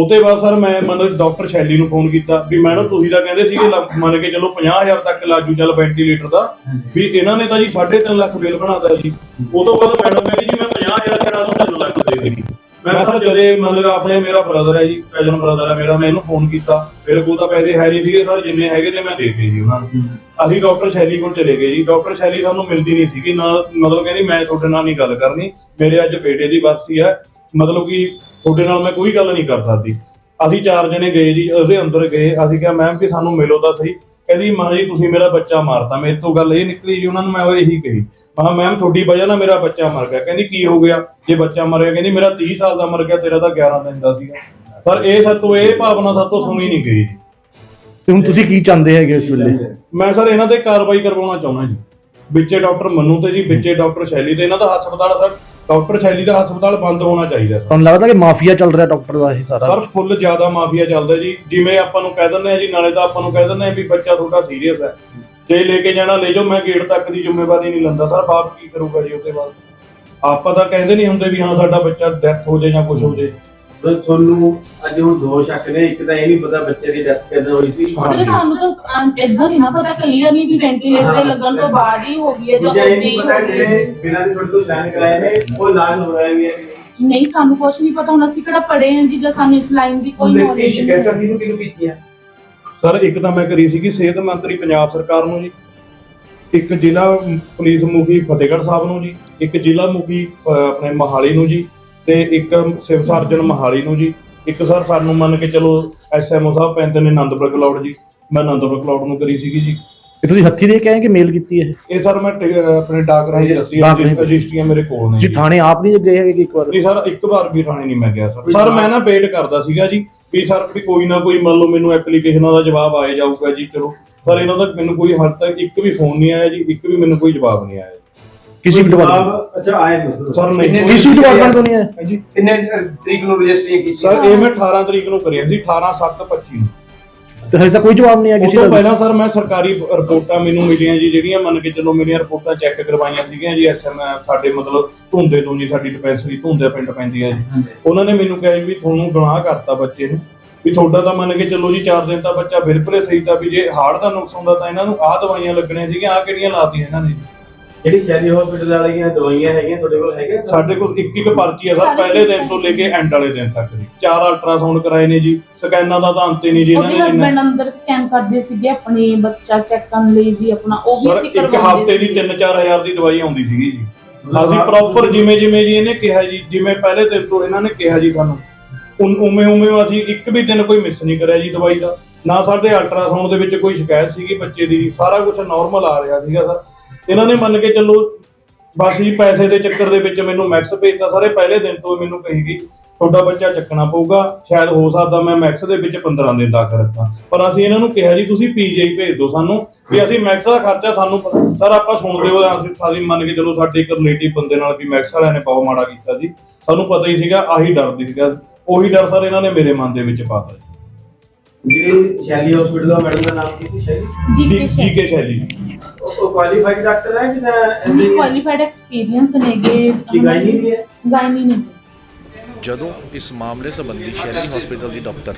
ਉਹਤੇ ਬਾਅਦ ਸਰ ਮੈਂ ਮਤਲਬ ਡਾਕਟਰ ਸ਼ੈਲੀ ਨੂੰ ਫੋਨ ਕੀਤਾ ਵੀ ਮੈਡਮ ਤੁਸੀਂ ਤਾਂ ਕਹਿੰਦੇ ਸੀਗੇ ਲ- ਮੰਨ ਕੇ ਚਲੋ 50000 ਤੱਕ ਲਾਜੂ ਚੱਲ ਵੈਂਟੀਲੇਟਰ ਦਾ, ਵੀ ਇਹਨਾਂ ਨੇ ਤਾਂ ਜੀ 3.5 ਲੱਖ ਬਿੱਲ ਬਣਾਤਾ ਜੀ। ਉਹ ਤੋਂ ਬਾਅਦ ਮੈਡਮ ਕਹਿੰਦੀ ਜੀ, ਮੈਂ 50000 ਦੇ ਦਿੱਤੀ। ਮੈਂ ਸਰ ਜਦੇ ਮਤਲਬ ਆਪਣੇ ਮੇਰਾ ਬ੍ਰਦਰ ਹੈ ਜੀ ਕਜ਼ਨ ਬ੍ਰਦਰ ਹੈ ਮੇਰਾ, ਮੈਂ ਇਹਨੂੰ ਫੋਨ ਕੀਤਾ। ਮੇਰੇ ਕੋਲ ਤਾਂ ਪੈਸੇ ਹੈ ਨਹੀਂ ਸੀਗੇ ਸਰ, ਜਿੰਨੇ ਹੈਗੇ ਨੇ ਮੈਂ ਦੇ ਦਿੱਤੇ ਜੀ ਉਹਨਾਂ ਨੂੰ। ਅਸੀਂ ਡਾਕਟਰ ਸ਼ੈਲੀ ਕੋਲ ਚਲੇ ਗਏ ਜੀ। ਡਾਕਟਰ ਸ਼ੈਲੀ ਸਾਨੂੰ ਮਿਲਦੀ ਨਹੀਂ ਸੀਗੀ, ਨਾ ਮਤਲਬ ਕਹਿੰਦੀ ਮੈਂ ਤੁਹਾਡੇ ਨਾਲ ਨਹੀਂ ਗੱਲ ਕਰਨੀ। ਮੇਰੇ ਅੱਜ ਬੇਟੇ ਦੀ ਬਰਸੀ ਹੈ। ਮਤਲਬ ਕਿ ਤੁਹਾਡੇ ਨਾਲ ਮੈਂ ਕੋਈ ਗੱਲ ਨਹੀਂ ਕਰ ਸਕਦੀ। ਅਸੀਂ ਚਾਰ ਜਣੇ ਗਏ ਜੀ ਉਹਦੇ ਅੰਦਰ ਗਏ। ਅਸੀਂ ਕਿਹਾ ਮੈਮ ਕਿ ਸਾਨੂੰ ਮਿਲੋ ਤਾਂ ਸਹੀ। ਕਹਿੰਦੀ ਮਾਂ ਜੀ ਤੁਸੀਂ ਮੇਰਾ ਬੱਚਾ ਮਾਰਤਾ। ਮੇਰੇ ਤੋਂ ਗੱਲ ਇਹ ਨਿਕਲੀ ਜੀ ਉਹਨਾਂ ਨੂੰ ਮੈਂ ਉਹ ਇਹੀ ਕਹੀ। ਮੈਂ ਮੈਮ ਤੁਹਾਡੀ ਵਜ੍ਹਾ ਨਾਲ ਮੇਰਾ ਬੱਚਾ ਮਰ ਗਿਆ। ਕਹਿੰਦੀ ਕੀ ਹੋ ਗਿਆ? ਜੇ ਬੱਚਾ ਮਰ ਗਿਆ ਕਹਿੰਦੀ ਮੇਰਾ 30 ਸਾਲ ਦਾ ਮਰ ਗਿਆ ਤੇਰਾ ਤਾਂ 11 ਦਿਨ ਦਾ ਸੀਗਾ। ਸਰ ਇਹ ਸਾਤੋਂ ਇਹ ਭਾਵਨਾ ਸਾਤੋਂ ਸੁਣੀ ਨਹੀਂ ਗਈ ਜੀ। ਤੇ ਹੁਣ ਤੁਸੀਂ ਕੀ ਚਾਹੁੰਦੇ ਹੈਗੇ ਇਸ ਵੇਲੇ? ਮੈਂ ਸਰ ਇਹਨਾਂ ਤੇ ਕਾਰਵਾਈ ਕਰਵਾਉਣਾ ਚਾਹੁੰਦਾ ਜੀ। ਵਿੱਚੇ ਡਾਕਟਰ ਮੰਨੂ ਤੇ ਜੀ ਵਿੱਚੇ ਡਾਕਟਰ ਸ਼ੈਲੀ ਤੇ। ਇਹਨਾਂ ਦਾ ਹਸਪਤਾਲ ਸਰ। ਡਾਕਟਰ ਸ਼ੈਲੀ ਦਾ ਹਸਪਤਾਲ ਬੰਦ ਹੋਣਾ ਚਾਹੀਦਾ ਸਰ। ਤੁਹਾਨੂੰ ਲੱਗਦਾ ਕਿ ਮਾਫੀਆ ਚੱਲ ਰਿਹਾ ਡਾਕਟਰ ਦਾ ਇਹ ਸਾਰਾ? ਸਰ ਫੁੱਲ ਜ਼ਿਆਦਾ ਮਾਫੀਆ ਚੱਲਦਾ ਜੀ। ਜਿਵੇਂ ਆਪਾਂ ਨੂੰ ਕਹਿ ਦਿੰਦੇ ਆ ਜੀ ਨਾਲੇ ਤਾਂ ਆਪਾਂ ਨੂੰ ਕਹਿ ਦਿੰਦੇ ਆ ਵੀ ਬੱਚਾ ਤੁਹਾਡਾ ਸੀਰੀਅਸ ਹੈ। ਜੇ ਲੈ ਕੇ ਜਾਣਾ ਲੈ ਜਾਓ ਮੈਂ ਗੇਟ ਤੱਕ ਦੀ ਜ਼ਿੰਮੇਵਾਰੀ ਨਹੀਂ ਲੈਂਦਾ। ਸਰ ਬਾਪ ਕੀ ਕਰੂਗਾ ਜੀ ਉਹਦੇ ਬਾਅਦ ਆਪਾਂ ਤਾਂ ਕਹਿੰਦੇ ਨਹੀਂ ਹੁੰਦੇ ਵੀ ਹਾਂ ਸਾਡਾ ਬੱਚਾ ਡੈਥ ਹੋ ਜਾਏ ਜਾਂ ਕੁਝ ਹੋ ਜਾਏ। ਤਾਂ ਤੁਹਾਨੂੰ ਅੱਜ ਹੁਣ ਦੋ ਸ਼ੱਕ ਨੇ ਇੱਕ ਤਾਂ ਇਹ ਨਹੀਂ ਪਤਾ ਬੱਚੇ ਦੀ ਡੈਥ ਕਿੱਦਾਂ ਹੋਈ ਸੀ। ਤੇ ਸਾਨੂੰ ਤਾਂ ਇਦਾਂ ਹੀ ਨਾ ਪਤਾ ਕਲੀਅਰਲੀ ਵੀ ਵੈਂਟੀਲੇਟਰ ਤੇ ਲੱਗਣ ਤੋਂ ਬਾਅਦ ਹੀ ਹੋ ਗਈ ਹੈ ਜਾਂ ਇਹ ਨਹੀਂ ਪਤਾ ਜਿਹੜੇ ਬਿਨਾਂ ਦੇ ਤੋਂ ਸਾਈਨ ਕਰਾਏ ਨੇ ਉਹ ਇਲਾਜ ਹੋ ਰਿਹਾ ਵੀ ਹੈ। ਕਿ ਨਹੀਂ। ਸਾਨੂੰ ਕੁਝ ਨਹੀਂ ਪਤਾ ਹੁਣ ਅਸੀਂ ਕਿਹੜਾ ਪੜੇ ਹਾਂ ਜੀ ਜਾਂ ਸਾਨੂੰ ਇਸ ਲਾਈਨ ਦੀ ਕੋਈ ਕੀ ਨੌਲੇਜ ਸ਼ਿਕਾਇਤਾਂ ਨਹੀਂ ਕਿਹਨੂੰ ਕਿਹਨੂੰ ਕੀਤੀਆਂ? ਸਰ ਇੱਕ ਤਾਂ ਮੈਂ ਕਰੀ ਸੀਗੀ ਸਿਹਤ ਮੰਤਰੀ ਪੰਜਾਬ ਸਰਕਾਰ ਨੂੰ ਜੀ। ਇੱਕ ਜ਼ਿਲ੍ਹਾ ਪੁਲਿਸ ਮੁਖੀ ਫਤਿਹਗੜ੍ਹ ਸਾਹਿਬ ਨੂੰ ਜੀ। ਇੱਕ ਜ਼ਿਲ੍ਹਾ ਮੁਖੀ ਆਪਣੇ ਮਹਾਲੀ ਨੂੰ ਜੀ। ਤੇ ਇੱਕ ਸਿਵ ਸਰਜਨ ਮਹਾਲੀ ਨੂੰ ਜੀ। ਇੱਕ ਸਰ ਸਾਨੂੰ ਮੰਨ ਕੇ ਚਲੋ ਐਸਐਮਓ ਸਾਹਿਬ ਪੈਂਦੇ ਨੇ ਆਨੰਦਪੁਰ ਕਲੌੜ ਜੀ। ਮੈਂ ਆਨੰਦਪੁਰ ਕਲੌੜ ਨੂੰ ਕਰੀ ਸੀਗੀ ਜੀ। ਇਹ ਤੁਸੀਂ ਹੱਥੀ ਦੇ ਕੇ ਆਏ ਕਿ ਮੇਲ ਕੀਤੀ ਹੈ ਇਹ ਸਰ ਮੈਂ ਟ- ਆਪਣੇ ਡਾਕ ਰਾਹੀਂ ਡਾਕ ਰਾਹੀਂ। ਰਜਿਸਟਰੀਆਂ ਰਜਿਸਟਰੀਆਂ ਮੇਰੇ ਕੋਲ ਨੇ ਜੀ ਜੀ। ਥਾਣੇ ਆਪ ਨਹੀਂ ਗਏ ਹੈਗੇ ਕਿ ਇੱਕ ਵਾਰ? ਨਹੀਂ ਸਰ ਇੱਕ ਵਾਰ ਵੀ ਥਾਣੇ ਨਹੀਂ ਮੈਂ ਗਿਆ ਸਰ। ਸਰ ਮੈਂ ਨਾ ਵੇਟ ਕਰਦਾ ਸੀਗਾ ਜੀ ਵੀ ਸਰ ਵੀ ਕੋਈ ਨਾ ਕੋਈ ਮੰਨ ਲਓ ਮੈਨੂੰ ਐਪਲੀਕੇਸ਼ਨਾਂ ਦਾ ਜਵਾਬ ਆਏ ਜਾਊਗਾ ਜੀ ਚਲੋ। ਪਰ ਇਹਨਾਂ ਦਾ ਮੈਨੂੰ ਕੋਈ ਹਾਲ ਤੱਕ ਇੱਕ ਵੀ ਫੋਨ ਨਹੀਂ ਆਇਆ ਜੀ ਇੱਕ ਵੀ ਮੈਨੂੰ ਕੋਈ ਜਵਾਬ ਨਹੀਂ ਆਇਆ ਕਿਸੇ ਵੀ ਡਿਪਾਰਟਮੈਂਟ ਜਵਾਬ ਅੱਛਾ ਆਏ ਨੇ ਸਰ ਨਹੀਂ ਕਿਸੇ ਵੀ ਡਿਪਾਰਟਮੈਂਟ ਤੋਂ ਨਹੀਂ ਆਇਆ ਹਾਂਜੀ। ਕਿੰਨੇ ਤਰੀਕ ਨੂੰ ਰਜਿਸਟਰੀ ਕੀਤੀ? ਸਰ ਇਹ ਮੈਂ 18 ਤਰੀਕ ਨੂੰ ਕਰਿਆ ਸੀ 18 7 25 ਨੂੰ। ਤੇ ਹਜੇ ਤੱਕ ਕੋਈ ਜਵਾਬ ਨਹੀਂ ਆਇਆ ਉਸ ਕਿਸੇ ਤੋਂ ਦਾ ਪਹਿਲਾਂ ਸਰ ਮੈਂ ਸਰਕਾਰੀ ਰਿਪੋਰਟਾਂ ਮੈਨੂੰ ਮਿਲੀਆਂ ਜੀ ਜਿਹੜੀਆਂ ਮੰਨ ਕੇ ਚੱਲੋ ਮੇਰੀਆਂ ਰਿਪੋਰਟਾਂ ਚੈੱਕ ਕਰਵਾਈਆਂ ਸੀਗੀਆਂ ਜੀ ਐਸਐਮ ਸਾਡੇ ਮਤਲਬ ਧੁੰਦੇ ਤੋਂ ਜੀ ਸਾਡੀ ਡਿਸਪੈਂਸਰੀ ਧੁੰਦੇ ਪਿੰਡ ਪੈਂਦੀ ਹੈ ਜੀ ਉਹਨਾਂ ਨੇ ਮੈਨੂੰ ਕਿਹਾ ਜੀ ਵੀ ਤੁਹਾਨੂੰ ਗੁਨਾਹ ਕਰਤਾ ਬੱਚੇ ਨੂੰ। ਵੀ ਤੁਹਾਡਾ ਤਾਂ ਮੰਨ ਕੇ ਚੱਲੋ ਜੀ 4 ਦਿਨ ਤਾਂ ਬੱਚਾ ਬਿਲਕੁਲ ਸਹੀ ਤਾਂ ਵੀ ਜੇ ਹਾਰਟ ਦਾ ਨੁਕਸ ਹੁੰਦਾ ਤਾਂ ਇਹਨਾਂ ਨੂੰ ਆਹ ਦਵਾਈਆਂ ਲੱਗਣੀਆਂ ਸੀਗੀਆਂ ਆਹ ਕਿਹੜੀਆਂ ਲਾਤੀਆਂ ਇਹਨਾਂ ਨੇ ਜੀ? ਜਿਹੜੀ ਸ਼ੈਲੀ ਹਸਪੀਟਲ ਵਾਲੀਆਂ ਦਵਾਈਆਂ ਹੈਗੀਆਂ ਤੁਹਾਡੇ ਕੋਲ ਹੈਗੇ ਸਾਡੇ ਕੋਲ ਇੱਕ ਇੱਕ ਪਰਚੀ ਹੈ ਸਰ ਸਾਰੇ ਪਹਿਲੇ ਦਿਨ ਤੋਂ ਲੈ ਕੇ ਐਂਡ ਵਾਲੇ ਦਿਨ ਤੱਕ ਜੀ। ਚਾਰ ਅਲਟਰਾਸਾਊਂਡ ਕਰਾਏ ਨੇ ਜੀ ਸਕੈਨਾਂ ਦਾ ਤਾਂ ਅੰਤ ਹੀ ਨਹੀਂ ਜੀ ਉਹਦੇ ਇਹਨਾਂ ਨੇ ਹਸਬੰਡ ਅੰਦਰ ਸਕੈਨ ਕਰਦੇ ਸੀਗੇ ਆਪਣੇ ਬੱਚਾ ਚੈੱਕ ਕਰਨ ਲਈ ਜੀ ਆਪਣਾ ਉਹ ਵੀ ਸਰ ਅਸੀਂ ਇੱਕ ਕਰਵਾਉਂਦੇ ਹਫ਼ਤੇ ਦੀ 3-4000 ਦੀ ਦਵਾਈ ਆਉਂਦੀ ਸੀਗੀ ਜੀ। ਅਸੀਂ ਪ੍ਰੋਪਰ ਜਿਵੇਂ ਜਿਵੇਂ ਜੀ ਇਹਨੇ ਕਿਹਾ ਜੀ ਜਿਵੇਂ ਪਹਿਲੇ ਦਿਨ ਤੋਂ ਇਹਨਾਂ ਨੇ ਕਿਹਾ ਜੀ ਸਾਨੂੰ। ਉਨ- ਉਵੇਂ ਉਵੇਂ ਅਸੀਂ ਇੱਕ ਵੀ ਦਿਨ ਕੋਈ ਮਿਸ ਨਹੀਂ ਕਰਿਆ ਜੀ ਦਵਾਈ ਦਾ। ਨਾ ਸਾਡੇ ਅਲਟਰਾਸਾਊਂਡ ਦੇ ਵਿੱਚ ਕੋਈ ਸ਼ਿਕਾਇਤ ਸੀਗੀ ਬੱਚੇ ਦੀ ਸਾਰਾ ਕੁਝ ਨਾਰਮਲ ਆ ਰਿਹਾ ਸੀਗਾ ਸਰ। ਇਹਨਾਂ ਨੇ ਮੰਨ ਕੇ ਚੱਲੋ ਬਸ ਜੀ ਪੈਸੇ ਦੇ ਚੱਕਰ ਦੇ ਵਿੱਚ ਮੈਨੂੰ ਮੈਕਸ ਭੇਜਤਾ ਸਾਰੇ ਪਹਿਲੇ ਦਿਨ ਤੋਂ ਮੈਨੂੰ ਕਹੀ ਗਈ ਤੁਹਾਡਾ ਬੱਚਾ ਚੱਕਣਾ ਪਊਗਾ ਸ਼ਾਇਦ ਹੋ ਸਕਦਾ ਮੈਂ ਮੈਕਸ ਦੇ ਵਿੱਚ 15 ਦਿਨ ਦਾਖਲ ਰੱਖਾਂ ਪਰ ਅਸੀਂ ਇਹਨਾਂ ਨੂੰ ਕਿਹਾ ਜੀ ਤੁਸੀਂ ਪੀਜੀਆਈ ਭੇਜ ਦਿਓ ਸਾਨੂੰ ਵੀ ਅਸੀਂ ਮੈਕਸ ਦਾ ਖਰਚਾ ਸਾਨੂੰ ਸਰ ਆਪਾਂ ਸੁਣਦੇ ਹੋ ਅਸੀਂ ਸਾਡੀ ਮੰਨ ਕੇ ਚਲੋ ਸਾਡੇ ਇੱਕ ਰਿਲੇਟਿਵ ਬੰਦੇ ਨਾਲ ਵੀ ਮੈਕਸ ਵਾਲਿਆਂ ਨੇ ਬਹੁਤ ਮਾੜਾ ਕੀਤਾ ਸੀ ਸਾਨੂੰ ਪਤਾ ਹੀ ਸੀਗਾ ਆਹੀ ਡਰ ਦੀ ਸੀਗਾ। ਉਹੀ ਡਰ ਸਰ ਇਹਨਾਂ ਨੇ ਮੇਰੇ ਮਨ ਦੇ ਵਿੱਚ ਪਾਤਾ ਜਿਹੜੀ ਸ਼ੈਲੀ ਹਸਪੀਟਲ ਦਾ ਮੈਡਮ ਦਾ ਨਾਮ ਕੀ ਸੀ? ਸ਼ੈਲੀ? ਜੀ ਜੀ ਕੇ ਜੀ ਕੇ ਸ਼ੈਲੀ। ਉਹ ਕੁਆਲੀਫਾਈਡ ਡਾਕਟਰ ਹੈ ਕਿ ਨਾ ਨਹੀਂ ਕੁਆਲੀਫਾਈਡ ਐਕਸਪੀਰੀਅੰਸ ਨੇਗੇ ਕੀ ਗਾਇਨੀ ਨਹੀਂ ਹੈ? ਗਾਇਨੀ ਨਹੀਂ। ਜਦੋਂ ਇਸ ਮਾਮਲੇ ਸੰਬੰਧੀ ਸ਼ੈਲੀ ਹਸਪੀਟਲ ਦੀ ਡਾਕਟਰ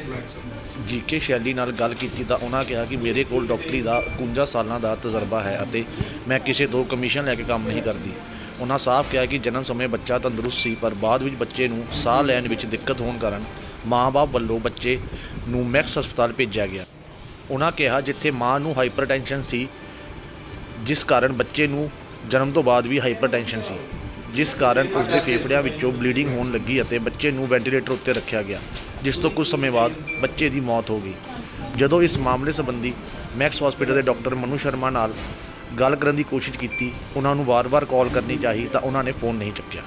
ਜੀਕੇ ਸ਼ੈਲੀ ਨਾਲ ਗੱਲ ਕੀਤੀ ਤਾਂ ਉਹਨਾਂ ਕਿਹਾ ਕਿ ਮੇਰੇ ਕੋਲ ਡਾਕਟਰੀ ਦਾ 51 ਸਾਲਾਂ ਦਾ ਤਜਰਬਾ ਹੈ ਅਤੇ ਮੈਂ ਕਿਸੇ ਤੋਂ ਕਮਿਸ਼ਨ ਲੈ ਕੇ ਕੰਮ ਨਹੀਂ ਕਰਦੀ। ਉਹਨਾਂ ਸਾਫ਼ ਕਿਹਾ ਕਿ ਜਨਮ ਸਮੇਂ ਬੱਚਾ ਤੰਦਰੁਸਤ ਸੀ ਪਰ ਬਾਅਦ ਵਿੱਚ ਬੱਚੇ ਨੂੰ ਸਾਹ ਲੈਣ ਵਿੱਚ ਦਿੱਕਤ ਹੋਣ ਕਾਰਨ ਮਾਂ-ਬਾਪ ਵੱਲੋਂ ਬੱਚੇ ਨੂੰ ਮੈਕਸ ਹਸਪਤਾਲ ਭੇਜਿਆ ਗਿਆ। ਉਹਨਾਂ ਕਿਹਾ ਜਿੱਥੇ ਮਾਂ ਨੂੰ ਹਾਈਪਰਟੈਂਸ਼ਨ ਸੀ ਜਿਸ ਕਾਰਨ ਬੱਚੇ ਨੂੰ ਜਨਮ ਤੋਂ ਬਾਅਦ ਵੀ ਹਾਈਪਰਟੈਂਸ਼ਨ ਸੀ। ਜਿਸ ਕਾਰਨ ਉਸ ਦੇ ਫੇਫੜਿਆਂ ਵਿੱਚੋਂ ਬਲੀਡਿੰਗ ਹੋਣ ਲੱਗੀ ਅਤੇ ਬੱਚੇ ਨੂੰ ਵੈਂਟੀਲੇਟਰ ਉੱਤੇ ਰੱਖਿਆ ਗਿਆ, ਜਿਸ ਤੋਂ ਕੁਝ ਸਮੇਂ ਬਾਅਦ ਬੱਚੇ ਦੀ ਮੌਤ ਹੋ ਗਈ। ਜਦੋਂ ਇਸ ਮਾਮਲੇ ਸੰਬੰਧੀ ਮੈਕਸ ਹਸਪੀਟਲ ਦੇ ਡਾਕਟਰ ਮਨੂ ਸ਼ਰਮਾ ਨਾਲ ਗੱਲ ਕਰਨ ਦੀ ਕੋਸ਼ਿਸ਼ ਕੀਤੀ, ਉਹਨਾਂ ਨੂੰ ਵਾਰ-ਵਾਰ ਕਾਲ ਕਰਨੀ ਚਾਹੀ ਤਾਂ ਉਹਨਾਂ ਨੇ ਫੋਨ ਨਹੀਂ ਚੁੱਕਿਆ।